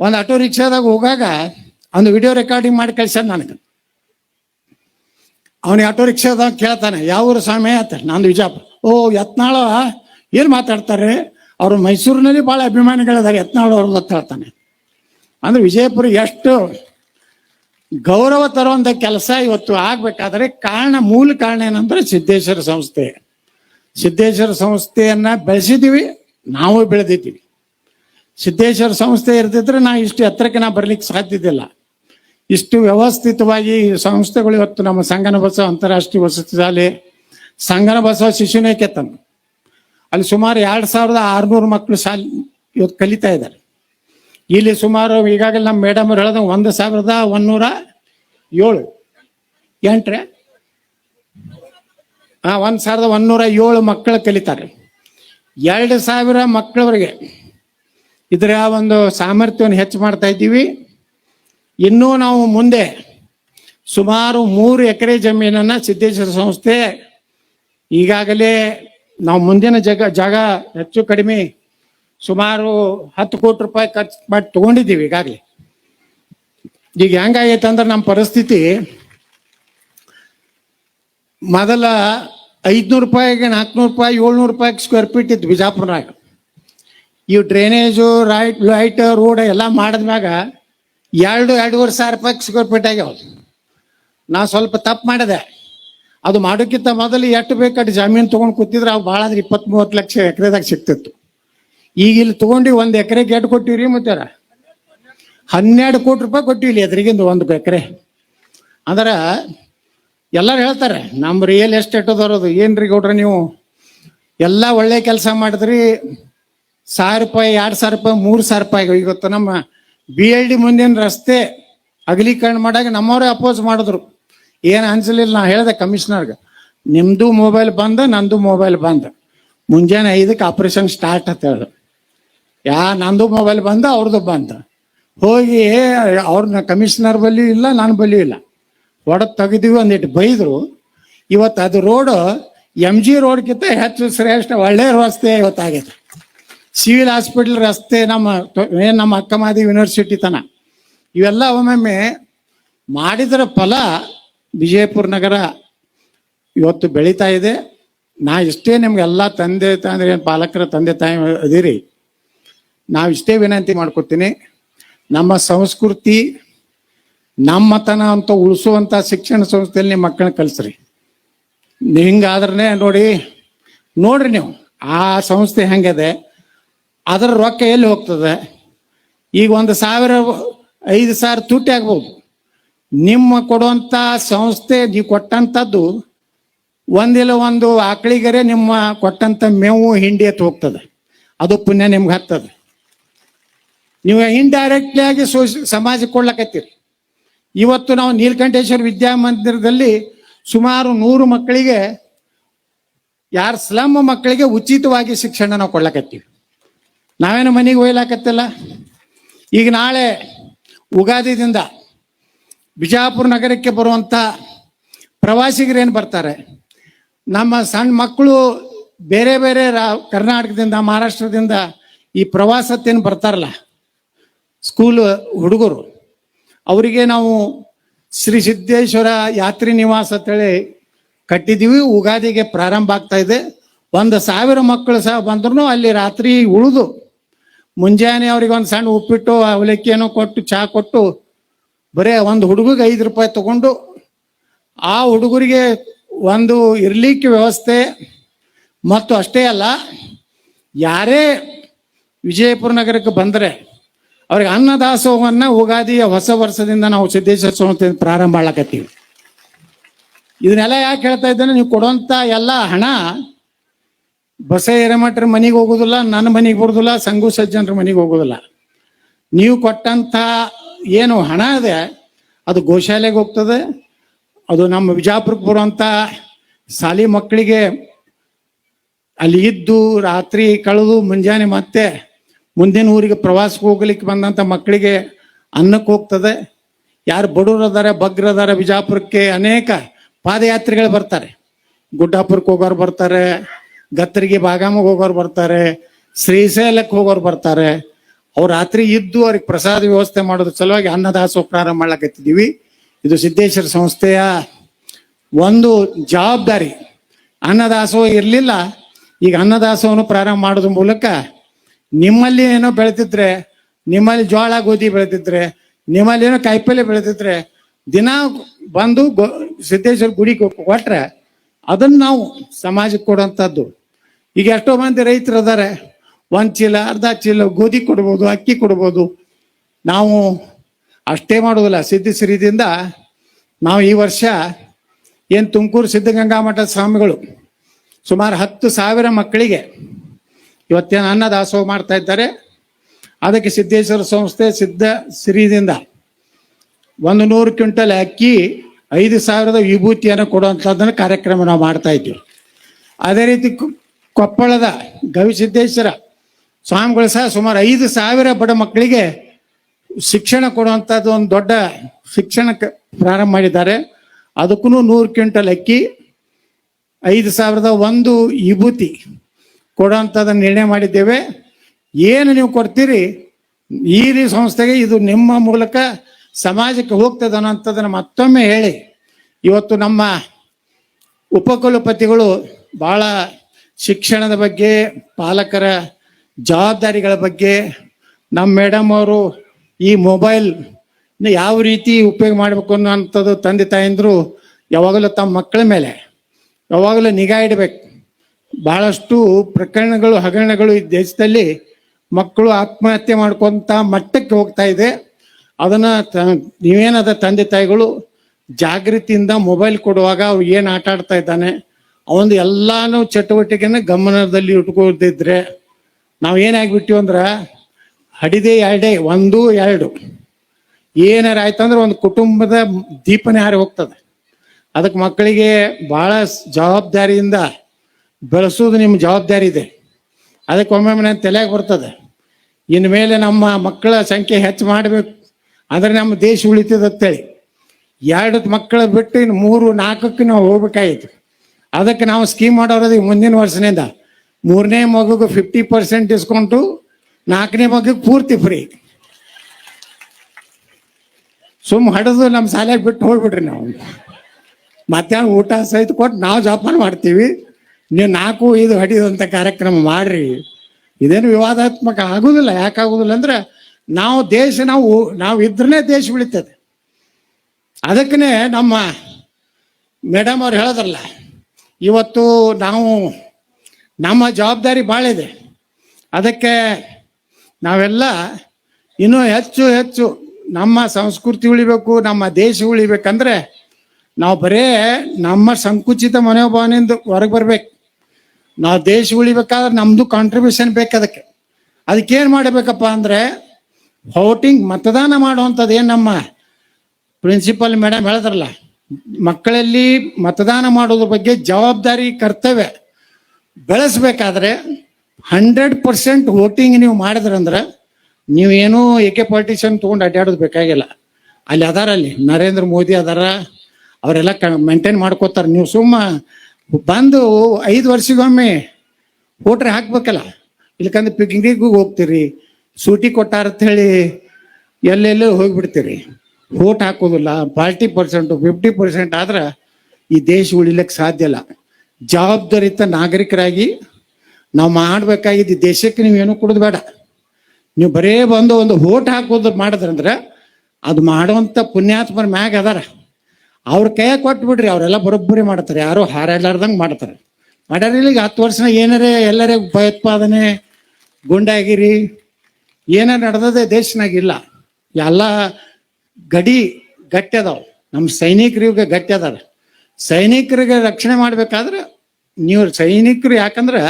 [SPEAKER 1] ಒಂದು ಆಟೋ ರಿಕ್ಷಾದಾಗ ಹೋಗಾಗ ಒಂದು ವಿಡಿಯೋ ರೆಕಾರ್ಡಿಂಗ್ ಮಾಡಿ ಕಳ್ಸ್ಯಾನ ನನಗೆ. ಅವನಿಗೆ ಆಟೋ ರಿಕ್ಷಾದಾಗ ಕೇಳ್ತಾನೆ, ಯಾವ ಊರು ಸ್ವಾಮಿ? ಅಂತ. ನಾನು ವಿಜಾಪುರ ಓ, ಯತ್ನಾಳ? ಏನು ಮಾತಾಡ್ತಾರೆ ಅವರು ಮೈಸೂರಿನಲ್ಲಿ ಭಾಳ ಅಭಿಮಾನಿಗಳಿದ್ದಾರೆ ಯತ್ನಾಳು ಅವ್ರು ಮಾತಾಡ್ತಾನೆ. ಹೇಳ್ತಾನೆ ಅಂದ್ರೆ ವಿಜಯಪುರ ಎಷ್ಟು ಗೌರವ ತರುವಂಥ ಕೆಲಸ ಇವತ್ತು ಆಗ್ಬೇಕಾದ್ರೆ ಕಾರಣ ಮೂಲ ಕಾರಣ ಏನಂದ್ರೆ ಸಿದ್ದೇಶ್ವರ ಸಂಸ್ಥೆ. ಸಿದ್ದೇಶ್ವರ ಸಂಸ್ಥೆಯನ್ನ ಬೆಳೆಸಿದೀವಿ, ನಾವು ಬೆಳೆದಿದ್ದೀವಿ. ಸಿದ್ದೇಶ್ವರ ಸಂಸ್ಥೆ ಇರ್ತಿದ್ರೆ ನಾ ಇಷ್ಟು ಎತ್ತರಕ್ಕೆ ನಾ ಬರ್ಲಿಕ್ಕೆ ಸಾಧ್ಯದಿಲ್ಲ ಇಷ್ಟು ವ್ಯವಸ್ಥಿತವಾಗಿ ಸಂಸ್ಥೆಗಳು ಇವತ್ತು ನಮ್ಮ ಸಂಗನ ಬಸವ ಅಂತಾರಾಷ್ಟ್ರೀಯ ವಸತಿ ಶಾಲೆ ಸಂಗನ ಬಸವ ಶಿಶುನೇಕೆತನ್. ಅಲ್ಲಿ ಸುಮಾರು ಎರಡು ಸಾವಿರದ ಆರುನೂರು ಮಕ್ಕಳು ಶಾಲೆ ಇವತ್ತು ಕಲಿತಾ ಇದ್ದಾರೆ. ಇಲ್ಲಿ ಸುಮಾರು ಈಗಾಗಲೇ ನಮ್ಮ ಮೇಡಮ್ ಹೇಳ್ದಂಗೆ ಒಂದು ಸಾವಿರದ ಒಂದೂರ ಏಳು. ಎಂಟ್ರೆ? ಹಾ ಒಂದು ಸಾವಿರದ ಒಂದೂರ ಏಳು ಮಕ್ಕಳು ಕಲಿತಾರೆ. ಎರಡು ಸಾವಿರ ಮಕ್ಕಳವರೆಗೆ ಇದರ ಒಂದು ಸಾಮರ್ಥ್ಯವನ್ನು ಹೆಚ್ಚು ಮಾಡ್ತಾ ಇದ್ದೀವಿ. ಇನ್ನೂ ನಾವು ಮುಂದೆ ಸುಮಾರು ಮೂರು ಎಕರೆ ಜಮೀನನ್ನ ಸಿದ್ದೇಶ್ವರ ಸಂಸ್ಥೆ ಈಗಾಗಲೇ ನಾವು ಮುಂದಿನ ಜಗ ಜಾಗ ಹೆಚ್ಚು ಕಡಿಮೆ ಸುಮಾರು ಹತ್ತು ಕೋಟಿ ರೂಪಾಯಿ ಖರ್ಚು ಮಾಡಿ ತಗೊಂಡಿದ್ದೀವಿ ಈಗಾಗಲೇ. ಈಗ ಹೆಂಗಾಗೈತೆ ಅಂದ್ರೆ ನಮ್ಮ ಪರಿಸ್ಥಿತಿ, ಮೊದಲ ಐದ್ನೂರು ರೂಪಾಯಿಗೆ ನಾಲ್ಕುನೂರು ರೂಪಾಯಿ, ಏಳ್ನೂರು ರೂಪಾಯಿ ಸ್ಕ್ವೇರ್ ಫೀಟ್ ಇತ್ತು ಬಿಜಾಪುರನಾಗ. ಇವು ಡ್ರೈನೇಜು ರೈಟ್ ಲೈಟ್ ರೋಡ್ ಎಲ್ಲ ಮಾಡಿದ್ಮ್ಯಾಗ ಎರಡು, ಎರಡೂವರೆ ಸಾವಿರ ರೂಪಾಯಿ ಸ್ಕ್ವೇರ್ ಫೀಟ್ ಆಗ್ಯಾವ ನಾ ಸ್ವಲ್ಪ ತಪ್ಪು ಮಾಡಿದೆ. ಅದು ಮಾಡೋಕ್ಕಿಂತ ಮೊದಲು ಎಷ್ಟು ಬೇಕಾದ್ರೆ ಜಮೀನು ತೊಗೊಂಡು ಕೂತಿದ್ರೆ ಅವು ಭಾಳ ಅಂದ್ರೆ ಇಪ್ಪತ್ತ್ ಮೂವತ್ತು ಲಕ್ಷ ಎಕರೆದಾಗ ಸಿಗ್ತಿತ್ತು. ಈಗ ಇಲ್ಲಿ ತಗೊಂಡು ಒಂದು ಎಕರೆಗೆ ಗೇಟ್ ಕೊಟ್ಟಿವ್ರಿ ಮತ್ತೆ ಹನ್ನೆರಡು ಕೋಟಿ ರೂಪಾಯಿ ಕೊಟ್ಟಿವಿ ಎದುರಿಗಿಂದ ಒಂದು ಎಕರೆ. ಅಂದ್ರೆ ಎಲ್ಲರೂ ಹೇಳ್ತಾರೆ ನಮ್ಮ ರಿಯಲ್ ಎಸ್ಟೇಟ್ ಅದರದು ಏನ್ರಿ ಗೌಡ್ರ ನೀವು? ಎಲ್ಲ ಒಳ್ಳೆ ಕೆಲಸ ಮಾಡಿದ್ರಿ, ಸಾವಿರ ರೂಪಾಯಿ, ಎರಡು ಸಾವಿರ ರೂಪಾಯಿ, ಮೂರು ಸಾವಿರ ರೂಪಾಯಿ ಇವತ್ತು ನಮ್ಮ ಬಿ ಎಲ್ ಡಿ ಮುಂದಿನ ರಸ್ತೆ ಅಗಲೀಕರಣ ಮಾಡಾಗ ನಮ್ಮವರೇ ಅಪೋಸ್ ಮಾಡಿದ್ರು. ಏನು ಅನ್ಸಲಿಲ್ಲ, ನಾ ಹೇಳಿದೆ ಕಮಿಷನರ್ಗೆ ನಿಮ್ಮದು ಮೊಬೈಲ್ ಬಂದ, ನಂದು ಮೊಬೈಲ್ ಬಂದ. ಮುಂಜಾನೆ ಐದಕ್ಕೆ ಆಪರೇಷನ್ ಸ್ಟಾರ್ಟ್ ಅಂತ ಹೇಳಿದ್ರು ಯಾ, ನಂದು ಮೊಬೈಲ್ ಬಂದ ಅವ್ರದ್ದು ಬಂದ. ಹೋಗಿ ಅವ್ರನ್ನ ಕಮಿಷನರ್ ಬಲ್ಲಿ ಇಲ್ಲ, ನಾನು ಬಲ್ಲಿ ಇಲ್ಲ. ಹೊಡೆದು ತೆಗೆದಿವಿ ಅಂದಿಟ್ಟು ಬೈದರು. ಇವತ್ತು ಅದು ರೋಡು ಎಂ ಜಿ ರೋಡ್ಗಿಂತ ಹೆಚ್ಚು ಶ್ರೇಷ್ಠ, ಒಳ್ಳೆ ರಸ್ತೆ ಇವತ್ತಾಗಿದೆ. ಸಿವಿಲ್ ಹಾಸ್ಪಿಟಲ್ ರಸ್ತೆ ನಮ್ಮ, ಏನು ನಮ್ಮ ಅಕ್ಕಮಾದಿ ಯೂನಿವರ್ಸಿಟಿ ತನ. ಇವೆಲ್ಲ ಒಮ್ಮೊಮ್ಮೆ ಮಾಡಿದರ ಫಲ ವಿಜಯಪುರ ನಗರ ಇವತ್ತು ಬೆಳೀತಾ ಇದೆ. ನಾ ಇಷ್ಟೇ ನಿಮ್ಗೆಲ್ಲ ತಂದೆ ತಾಯಿ ಪಾಲಕರ ತಂದೆ, ತಾಯಿ ಅದಿರಿ. ನಾವು ಇಷ್ಟೇ ವಿನಂತಿ ಮಾಡ್ಕೊತೀನಿ. ನಮ್ಮ ಸಂಸ್ಕೃತಿ ನಮ್ಮತನ ಅಂತ ಉಳಿಸುವಂತ ಶಿಕ್ಷಣ ಸಂಸ್ಥೆಯಲ್ಲಿ ನಿಮ್ಮ ಮಕ್ಕಳನ್ನ ಕಲಿಸ್ರಿ ಹಿಂಗಾದ್ರೆ ನೋಡಿ, ನೋಡ್ರಿ ನೀವು, ಆ ಸಂಸ್ಥೆ ಹೆಂಗಿದೆ, ಅದರ ರೊಕ್ಕ ಎಲ್ಲಿ ಹೋಗ್ತದೆ? ಈಗ ಒಂದು ಸಾವಿರ, ಐದು ಸಾವಿರ ತುಟ್ಟಿ ಆಗ್ಬೋದು. ನಿಮ್ಮ ಕೊಡುವಂಥ ಸಂಸ್ಥೆ ನೀವು ಕೊಟ್ಟಂಥದ್ದು ಒಂದಿಲ್ಲ ಒಂದು ಆಕಳಿಗರೆ ನಿಮ್ಮ ಕೊಟ್ಟಂಥ ಮೇವು ಹಿಂಡಿ ಎತ್ತು ಹೋಗ್ತದೆ. ಅದು ಪುಣ್ಯ ನಿಮ್ಗೆ ಹತ್ತದ. ನೀವು ಇಂಡೈರೆಕ್ಟ್ಲಿ ಆಗಿ ಸೋ ಸಮಾಜಕ್ಕೆ ಕೊಡ್ಲಕತ್ತೀರಿ ಇವತ್ತು ನಾವು ನೀಲಕಂಠೇಶ್ವರ ವಿದ್ಯಾಮಂದಿರದಲ್ಲಿ ಸುಮಾರು ನೂರು ಮಕ್ಕಳಿಗೆ, ಯಾರು ಸ್ಲಮ್ ಮಕ್ಕಳಿಗೆ ಉಚಿತವಾಗಿ ಶಿಕ್ಷಣ ನಾವು ಕೊಡ್ಲಕತ್ತೀವಿ ನಾವೇನು ಮನೆಗೆ ಒಯ್ಲಾಕತ್ತಿಲ್ಲ ಈಗ ನಾಳೆ ಉಗಾದಿದಿಂದ ಬಿಜಾಪುರ ನಗರಕ್ಕೆ ಬರುವಂಥ ಪ್ರವಾಸಿಗರೇನು ಬರ್ತಾರೆ? ನಮ್ಮ ಸಣ್ಣ ಮಕ್ಕಳು ಬೇರೆ ಬೇರೆ ರಾ, ಕರ್ನಾಟಕದಿಂದ, ಮಹಾರಾಷ್ಟ್ರದಿಂದ ಈ ಪ್ರವಾಸತ್ತೇನು ಬರ್ತಾರಲ್ಲ? ಸ್ಕೂಲ್ ಹುಡುಗರು. ಅವರಿಗೆ ನಾವು ಶ್ರೀ ಸಿದ್ದೇಶ್ವರ ಯಾತ್ರಿ ನಿವಾಸ ಅಂತೇಳಿ ಕಟ್ಟಿದ್ದೀವಿ ಉಗಾದಿಗೆ ಪ್ರಾರಂಭ ಆಗ್ತಾ ಇದೆ. ಒಂದು ಸಾವಿರ ಮಕ್ಕಳು ಸಹ ಬಂದ್ರು ಅಲ್ಲಿ ರಾತ್ರಿ ಉಳಿದು, ಮುಂಜಾನೆ ಅವ್ರಿಗೆ ಒಂದು ಸಣ್ಣ ಉಪ್ಪಿಟ್ಟು, ಅವಲಕ್ಕಿಯನ್ನು ಕೊಟ್ಟು, ಚಹಾ ಕೊಟ್ಟು, ಬರೇ ಒಂದು ಹುಡುಗಿಗೆ ಐದು ರೂಪಾಯಿ ತಗೊಂಡು, ಆ ಹುಡುಗರಿಗೆ ಒಂದು ಇರ್ಲಿಕ್ಕೆ ವ್ಯವಸ್ಥೆ, ಮತ್ತು ಅಷ್ಟೇ ಅಲ್ಲ, ಯಾರೇ ವಿಜಯಪುರ ನಗರಕ್ಕೆ ಬಂದರೆ ಅವ್ರಿಗೆ ಅನ್ನದಾಸೋಹವನ್ನ ಉಗಾದಿಯ ಹೊಸ ವರ್ಷದಿಂದ ನಾವು ಸಿದ್ದೇಶ್ವರ ಸಂಸ್ಥೆ ಪ್ರಾರಂಭ ಮಾಡಕತ್ತೀವಿ ಇದನ್ನೆಲ್ಲ ಯಾಕೆ ಹೇಳ್ತಾ ಇದ್ದೇನೆ, ನೀವು ಕೊಡುವಂತ ಎಲ್ಲ ಹಣ ಬಸ ಹಿರೇಮಠರ ಮನೆಗೆ ಹೋಗೋದಿಲ್ಲ, ನನ್ನ ಮನೆಗೆ ಬರೋದಿಲ್ಲ, ಸಂಘು ಸಜ್ಜನರ ಮನೆಗೆ ಹೋಗೋದಿಲ್ಲ. ನೀವು ಕೊಟ್ಟಂತ ಏನು ಹಣ ಇದೆ, ಅದು ಗೋಶಾಲೆಗೆ ಹೋಗ್ತದೆ, ಅದು ನಮ್ಮ ವಿಜಾಪುರಕ್ಕೆ ಬರುವಂತ ಶಾಲಿ ಮಕ್ಕಳಿಗೆ ಅಲ್ಲಿ ಇದ್ದು ರಾತ್ರಿ ಕಳೆದು ಮುಂಜಾನೆ ಮತ್ತೆ ಮುಂದಿನ ಊರಿಗೆ ಪ್ರವಾಸಕ್ಕೆ ಹೋಗ್ಲಿಕ್ಕೆ ಬಂದಂತ ಮಕ್ಕಳಿಗೆ ಅನ್ನಕ್ಕೆ ಹೋಗ್ತದೆ. ಯಾರು ಬಡವರು ಅದಾರೆ ಬಗ್ರ ಅದಾರೆ ಬಿಜಾಪುರಕ್ಕೆ ಅನೇಕ ಪಾದಯಾತ್ರೆಗಳು ಬರ್ತಾರೆ. ಗುಡ್ಡಾಪುರಕ್ಕೆ ಹೋಗೋರು ಬರ್ತಾರೆ, ಗತ್ತರಿಗೆ ಬಾಗಾಮಗೆ ಹೋಗೋರು ಬರ್ತಾರೆ, ಶ್ರೀಶೈಲಕ್ಕೆ ಹೋಗೋರು ಬರ್ತಾರೆ. ಅವ್ರು ರಾತ್ರಿ ಇದ್ದು ಅವ್ರಿಗೆ ಪ್ರಸಾದ ವ್ಯವಸ್ಥೆ ಮಾಡೋದ್ರ ಸಲುವಾಗಿ ಅನ್ನದಾಸೋಹ ಪ್ರಾರಂಭ ಮಾಡ್ಲಕತ್ತಿದ್ದೀವಿ. ಇದು ಸಿದ್ದೇಶ್ವರ ಸಂಸ್ಥೆಯ ಒಂದು ಜವಾಬ್ದಾರಿ. ಅನ್ನದಾಸೋಹ ಇರಲಿಲ್ಲ. ಈಗ ಅನ್ನದಾಸೋಹನು ಪ್ರಾರಂಭ ಮಾಡೋದ್ರ ಮೂಲಕ ನಿಮ್ಮಲ್ಲಿ ಏನೋ ಬೆಳೆದಿದ್ರೆ, ನಿಮ್ಮಲ್ಲಿ ಜೋಳ ಗೋಧಿ ಬೆಳೆದಿದ್ರೆ, ನಿಮ್ಮಲ್ಲಿ ಏನೋ ಕಾಯಿಪಲ್ಯ ಬೆಳೆದಿದ್ರೆ, ದಿನ ಬಂದು ಸಿದ್ದೇಶ್ವರ ಗುಡಿಗೆ ಕೊಟ್ರೆ ಅದನ್ನ ನಾವು ಸಮಾಜಕ್ಕೆ ಕೊಡುವಂಥದ್ದು. ಈಗ ಎಷ್ಟೋ ಮಂದಿ ರೈತರು ಅದಾರೆ ಒಂದು ಚೀಲ, ಅರ್ಧ ಚೀಲ ಗೋಧಿ ಕೊಡ್ಬೋದು, ಅಕ್ಕಿ ಕೊಡ್ಬೋದು. ನಾವು ಅಷ್ಟೇ ಮಾಡೋದಿಲ್ಲ ಸಿದ್ಧಶ್ರೀದಿಂದ ನಾವು ಈ ವರ್ಷ ಏನು ತುಮಕೂರು ಸಿದ್ಧಗಂಗಾ ಮಠದ ಸ್ವಾಮಿಗಳು ಸುಮಾರು ಹತ್ತು ಸಾವಿರ ಮಕ್ಕಳಿಗೆ ಇವತ್ತೇನು ಅನ್ನ ದಾಸೋಹ ಮಾಡ್ತಾ ಇದ್ದಾರೆ. ಅದಕ್ಕೆ ಸಿದ್ದೇಶ್ವರ ಸಂಸ್ಥೆ ಸಿದ್ಧ ಸಿರಿದಿಂದ ಒಂದು ನೂರು ಕ್ವಿಂಟಲ್ ಅಕ್ಕಿ ಐದು ಸಾವಿರದ ವಿಭೂತಿಯನ್ನು ಕೊಡುವಂಥದ್ದನ್ನು ಕಾರ್ಯಕ್ರಮ ನಾವು ಮಾಡ್ತಾ ಇದ್ದೀವಿ. ಅದೇ ರೀತಿ ಕೊಪ್ಪಳದ ಕೊಪ್ಪಳದ ಗವಿಸಿದ್ದೇಶ್ವರ ಸ್ವಾಮಿಗಳು ಸಹ ಸುಮಾರು ಐದು ಸಾವಿರ ಬಡ ಮಕ್ಕಳಿಗೆ ಶಿಕ್ಷಣ ಕೊಡುವಂಥದ್ದು ಒಂದು ದೊಡ್ಡ ಶಿಕ್ಷಣ ಪ್ರಾರಂಭ ಮಾಡಿದ್ದಾರೆ. ಅದಕ್ಕೂ ನೂರು ಕ್ವಿಂಟಲ್ ಅಕ್ಕಿ, ಐದು ಸಾವಿರದ ಒಂದು ವಿಭೂತಿ ಕೊಡುವಂಥದ್ದನ್ನು ನಿರ್ಣಯ ಮಾಡಿದ್ದೇವೆ. ಏನು ನೀವು ಕೊಡ್ತೀರಿ? ಈ ರೀ ಸಂಸ್ಥೆಗೆ ಇದು ನಿಮ್ಮ ಮೂಲಕ ಸಮಾಜಕ್ಕೆ ಹೋಗ್ತದೆ ಅನ್ನೋಂಥದ್ದನ್ನು ಮತ್ತೊಮ್ಮೆ ಹೇಳಿ. ಇವತ್ತು ನಮ್ಮ ಉಪಕುಲಪತಿಗಳು ಭಾಳ ಶಿಕ್ಷಣದ ಬಗ್ಗೆ, ಪಾಲಕರ ಜವಾಬ್ದಾರಿಗಳ ಬಗ್ಗೆ, ನಮ್ಮ ಮೇಡಮ್ ಅವರು ಈ ಮೊಬೈಲ್ ಯಾವ ರೀತಿ ಉಪಯೋಗ ಮಾಡಬೇಕು ಅನ್ನೋಂಥದ್ದು ತಂದೆ ತಾಯಂದರು ಯಾವಾಗಲೂ ತಮ್ಮ ಮಕ್ಕಳ ಮೇಲೆ, ಯಾವಾಗಲೂ ನಿಗಾ ಇಡಬೇಕು. ಬಹಳಷ್ಟು ಪ್ರಕರಣಗಳು, ಹಗರಣಗಳು ಈ ದೇಶದಲ್ಲಿ ಮಕ್ಕಳು ಆತ್ಮಹತ್ಯೆ ಮಾಡ್ಕೊಂತ ಮಟ್ಟಕ್ಕೆ ಹೋಗ್ತಾ ಇದೆ. ಅದನ್ನ ನೀವೇನಾದ ತಂದೆ ತಾಯಿಗಳು ಜಾಗೃತಿಯಿಂದ ಮೊಬೈಲ್ ಕೊಡುವಾಗ ಅವ್ ಏನು ಆಟ ಆಡ್ತಾ ಇದ್ದಾನೆ ಅವನು ಎಲ್ಲಾನು ಚಟುವಟಿಕೆನ ಗಮನದಲ್ಲಿ ಇಟ್ಕೊಳ್ದಿದ್ರೆ ನಾವು ಏನಾಗ್ಬಿಟ್ಟಿವಿ ಅಂದ್ರ ಹಡಿದೆ ಎರಡೇ, ಒಂದು, ಎರಡು. ಏನಾರ ಆಯ್ತಂದ್ರೆ ಒಂದು ಕುಟುಂಬದ ದೀಪನೇ ಹಾರಿ ಹೋಗ್ತದೆ. ಅದಕ್ಕೆ ಮಕ್ಕಳಿಗೆ ಬಹಳ ಜವಾಬ್ದಾರಿಯಿಂದ ಬೆಳೆಸೋದು ನಿಮ್ಮ ಜವಾಬ್ದಾರಿ ಇದೆ. ಅದಕ್ಕೆ ಒಮ್ಮೊಮ್ಮೆ ನನ್ನ ತಲೆಯಾಗಿ ಬರ್ತದೆ. ಇನ್ನು ಮೇಲೆ ನಮ್ಮ ಮಕ್ಕಳ ಸಂಖ್ಯೆ ಹೆಚ್ಚು ಮಾಡಬೇಕು. ಅಂದರೆ ನಮ್ಮ ದೇಶ ಉಳಿತದೆ ಅಂತೇಳಿ. ಎರಡು ಮಕ್ಕಳ ಬಿಟ್ಟು ಇನ್ನು ಮೂರು, ನಾಲ್ಕಕ್ಕೆ ನಾವು ಹೋಗ್ಬೇಕಾಗಿತ್ತು ಅದಕ್ಕೆ ನಾವು ಸ್ಕೀಮ್ ಮಾಡೋದು ಈ ಮುಂದಿನ ವರ್ಷದಿಂದ. ಮೂರನೇ ಮಗುಗೆ ಫಿಫ್ಟಿ ಪರ್ಸೆಂಟ್ ಡಿಸ್ಕೌಂಟು ನಾಲ್ಕನೇ ಮಗುಗೆ ಪೂರ್ತಿ ಫ್ರೀ ಸುಮ್ ಹಡದು ನಮ್ಮ ಶಾಲೆಗೆ ಬಿಟ್ಟು ಹೋಗ್ಬಿಡ್ರಿ ನಾವು. ಮಧ್ಯಾಹ್ನ ಊಟ ಸಹಿತ ಕೊಟ್ಟು ನಾವು ಜೋಪಾನ ಮಾಡ್ತೀವಿ. ನೀವು ನಾಲ್ಕು ಐದು ಹಡಿದಂಥ ಕಾರ್ಯಕ್ರಮ ಮಾಡ್ರಿ. ಇದೇನು ವಿವಾದಾತ್ಮಕ ಆಗುದಿಲ್ಲ. ಯಾಕೆ ಆಗುದಿಲ್ಲ ಅಂದ್ರೆ ನಾವು ದೇಶ, ನಾವು ನಾವು ಇದ್ರೇ ದೇಶ ಬೆಳಿತದೆ ಅದಕ್ಕೇ ನಮ್ಮ ಮೇಡಮ್ ಅವ್ರು ಹೇಳಿದ್ರಲ್ಲ, ಇವತ್ತು ನಾವು ನಮ್ಮ ಜವಾಬ್ದಾರಿ ಭಾಳ ಇದೆ. ಅದಕ್ಕೆ ನಾವೆಲ್ಲ ಇನ್ನೂ ಹೆಚ್ಚು ಹೆಚ್ಚು ನಮ್ಮ ಸಂಸ್ಕೃತಿ ಉಳಿಬೇಕು, ನಮ್ಮ ದೇಶ ಉಳಿಬೇಕಂದ್ರೆ ನಾವು ಬರೇ ನಮ್ಮ ಸಂಕುಚಿತ ಮನೋಭಾವನೆಯಿಂದ ಹೊರಗೆ ಬರ್ಬೇಕು. ನಾವು ದೇಶ ಉಳಿಬೇಕಾದ್ರೆ ನಮ್ಮದು ಕಾಂಟ್ರಿಬ್ಯೂಷನ್ ಬೇಕು ಅದಕ್ಕೆ. ಏನು ಮಾಡಬೇಕಪ್ಪ ಅಂದರೆ ವೋಟಿಂಗ್ ಮತದಾನ ಮಾಡುವಂಥದ್ದು ಏನು ನಮ್ಮ ಪ್ರಿನ್ಸಿಪಲ್ ಮೇಡಮ್ ಹೇಳಿದ್ರಲ್ಲ ಮಕ್ಕಳಲ್ಲಿ ಮತದಾನ ಮಾಡೋದ್ರ ಬಗ್ಗೆ ಜವಾಬ್ದಾರಿ, ಕರ್ತವ್ಯ ಬೆಳೆಸ್ಬೇಕಾದ್ರೆ ಹಂಡ್ರೆಡ್ ಪರ್ಸೆಂಟ್ ವೋಟಿಂಗ್ ನೀವು ಮಾಡಿದ್ರಂದ್ರೆ ನೀವೇನೂ ಕೆ ಪಾಲಿಟಿಷನ್ ತೊಗೊಂಡು ಅಡ್ಡಾಡೋದು ಬೇಕಾಗಿಲ್ಲ. ಅಲ್ಲಿ ಅದಾರ ಅಲ್ಲಿ ನರೇಂದ್ರ ಮೋದಿ ಅದಾರ, ಅವರೆಲ್ಲ ಕ ಮೇಂಟೈನ್ ಮಾಡ್ಕೋತಾರೆ. ನೀವು ಸುಮ್ಮ ಬಂದು ಐದು ವರ್ಷಗೊಮ್ಮೆ ವೋಟ್ರ್ ಹಾಕ್ಬೇಕಲ್ಲ. ಇಲ್ಕಂದ್ರೆ ಪಿಕ್ನಿಕ್ಗೂ ಹೋಗ್ತೀರಿ, ಸೂಟಿ ಕೊಟ್ಟಾರ ಅಂತ ಹೇಳಿ ಎಲ್ಲೆಲ್ಲೋ ಹೋಗ್ಬಿಡ್ತೀರಿ. ಓಟ್ ಹಾಕೋದಿಲ್ಲ ಫಾರ್ಟಿ ಪರ್ಸೆಂಟು ಫಿಫ್ಟಿ ಪರ್ಸೆಂಟ್ ಆದ್ರೆ ಈ ದೇಶ ಉಳಿಲಿಕ್ಕೆ ಸಾಧ್ಯ ಇಲ್ಲ. ಜವಾಬ್ದಾರಿತ ನಾಗರಿಕರಾಗಿ ನಾವು ಮಾಡ್ಬೇಕಾಗಿದ್ದ ದೇಶಕ್ಕೆ ದೇಶಕ್ಕೆ ನೀವೇನು ಕೊಡೋದು ಬೇಡ. ನೀವು ಬರೇ ಬಂದು ಒಂದು ಓಟ್ ಹಾಕೋದು ಮಾಡಿದ್ರಂದ್ರೆ ಅದು ಮಾಡುವಂಥ ಪುಣ್ಯಾತ್ಮರ ಮ್ಯಾಗ ಅದಾರ. ಅವ್ರ ಕೈ ಕೊಟ್ಟು ಬಿಡ್ರಿ ಅವರೆಲ್ಲ ಬರೋಬ್ಬರಿ ಮಾಡ್ತಾರೆ, ಯಾರು ಹಾರಾಡ್ಲಾರ್ದಂಗೆ ಮಾಡ್ತಾರೆ. ಮಡರಿಲಿ ಈಗ ಹತ್ತು ವರ್ಷ ಏನಾರೇ ಎಲ್ಲರೇ ಭಯೋತ್ಪಾದನೆ, ಗುಂಡಾಗಿರಿ, ಏನೇ ನಡೆದದೆ ದೇಶನಾಗಿಲ್ಲ ಎಲ್ಲ ಗಡಿ ಗಟ್ಟಿ ಅದಾವ. ನಮ್ಮ ಸೈನಿಕರಿಗೆ ಗಟ್ಟಿ ಅದಾರ. ಸೈನಿಕರಿಗೆ ರಕ್ಷಣೆ ಮಾಡ್ಬೇಕಾದ್ರೆ ನೀವು ಸೈನಿಕರು ಯಾಕಂದ್ರೆ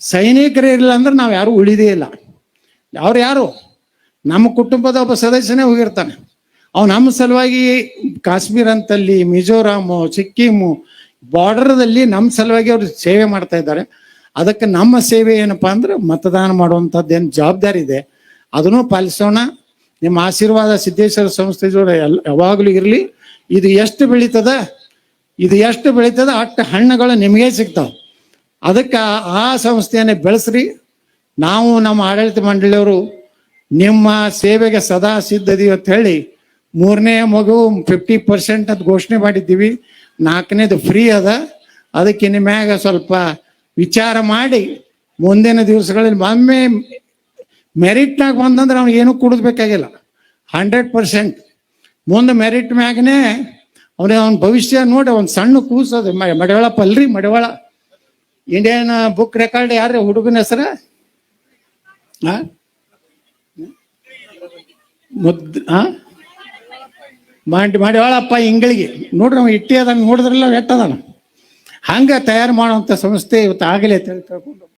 [SPEAKER 1] ಸೈನಿಕರು ಇಲ್ಲ ಅಂದ್ರೆ ನಾವು ಯಾರು ಉಳಿದೇ ಇಲ್ಲ. ಅವ್ರು ಯಾರು? ನಮ್ಮ ಕುಟುಂಬದ ಒಬ್ಬ ಸದಸ್ಯನೇ ಹೋಗಿರ್ತಾನೆ. ಅವ್ ನಮ್ಮ ಸಲುವಾಗಿ ಕಾಶ್ಮೀರ ಅಂತಲ್ಲಿ ಮಿಜೋರಾಮು, ಸಿಕ್ಕಿಮು ಬಾರ್ಡರ್ದಲ್ಲಿ ನಮ್ಮ ಸಲುವಾಗಿ ಅವ್ರು ಸೇವೆ ಮಾಡ್ತಾ ಇದ್ದಾರೆ. ಅದಕ್ಕೆ ನಮ್ಮ ಸೇವೆ ಏನಪ್ಪಾ ಅಂದ್ರೆ ಮತದಾನ ಮಾಡುವಂಥದ್ದು ಏನು ಜವಾಬ್ದಾರಿ ಇದೆ. ಅದನ್ನು ಪಾಲಿಸೋಣ. ನಿಮ್ಮ ಆಶೀರ್ವಾದ ಸಿದ್ದೇಶ್ವರ ಸಂಸ್ಥೆ ಜೋಡ ಎಲ್ ಯಾವಾಗಲೂ ಇರಲಿ. ಇದು ಎಷ್ಟು ಬೆಳೀತದ? ಇದು ಎಷ್ಟು ಬೆಳೀತದ? ಅಷ್ಟು ಹಣ್ಣುಗಳು ನಿಮಗೆ ಸಿಗ್ತಾವೆ. ಅದಕ್ಕೆ ಆ ಸಂಸ್ಥೆಯನ್ನು ಬೆಳೆಸ್ರಿ. ನಾವು ನಮ್ಮ ಆಡಳಿತ ಮಂಡಳಿಯವರು ನಿಮ್ಮ ಸೇವೆಗೆ ಸದಾ ಸಿದ್ಧದೀವಿ ಅಂತ ಹೇಳಿ ಮೂರನೇ ಮಗು ಫಿಫ್ಟಿ ಪರ್ಸೆಂಟ್ ಅಂತ ಘೋಷಣೆ ಮಾಡಿದ್ದೀವಿ. ನಾಲ್ಕನೇದು ಫ್ರೀ ಅದ. ಅದಕ್ಕೆ ನಿಮ್ಯಾಗ ಸ್ವಲ್ಪ ವಿಚಾರ ಮಾಡಿ. ಮುಂದಿನ ದಿವಸಗಳಲ್ಲಿ ಒಮ್ಮೆ ಮೆರಿಟ್ನಾಗ ಬಂದಂದ್ರೆ ಅವ್ನಿಗೆ ಏನೂ ಕುಡಿದ್ಬೇಕಾಗಿಲ್ಲ ಹಂಡ್ರೆಡ್ ಪರ್ಸೆಂಟ್ ಮುಂದೆ ಮೆರಿಟ್ ಮ್ಯಾಗನೇ ಅವ್ನಿಗೆ ಅವ್ನ ಭವಿಷ್ಯ ನೋಡಿ ಅವ್ನು ಸಣ್ಣ ಕೂಸದು. ಮ- ಪಲ್ರಿ, Madawala. Madiwala Indian book record ಯಾರು ಹುಡುಗನ ಹೆಸರ? ಮುದ್ ಆ? ಮಾಡಿ ಮಾಡಿ ಹೇಳಪ್ಪ ಇಂಗಳಿಗೆ ನೋಡ್ರಿ ನಾವು ಇಟ್ಟಿ ಅದನ್ನು ನೋಡಿದ್ರಲ್ಲ ಎಟ್ಟದಾನ ಹಂಗೆ ತಯಾರು ಮಾಡುವಂಥ ಸಂಸ್ಥೆ ಇವತ್ತು ಆಗಲೇ ತಿಳ್ಕೊಂಡು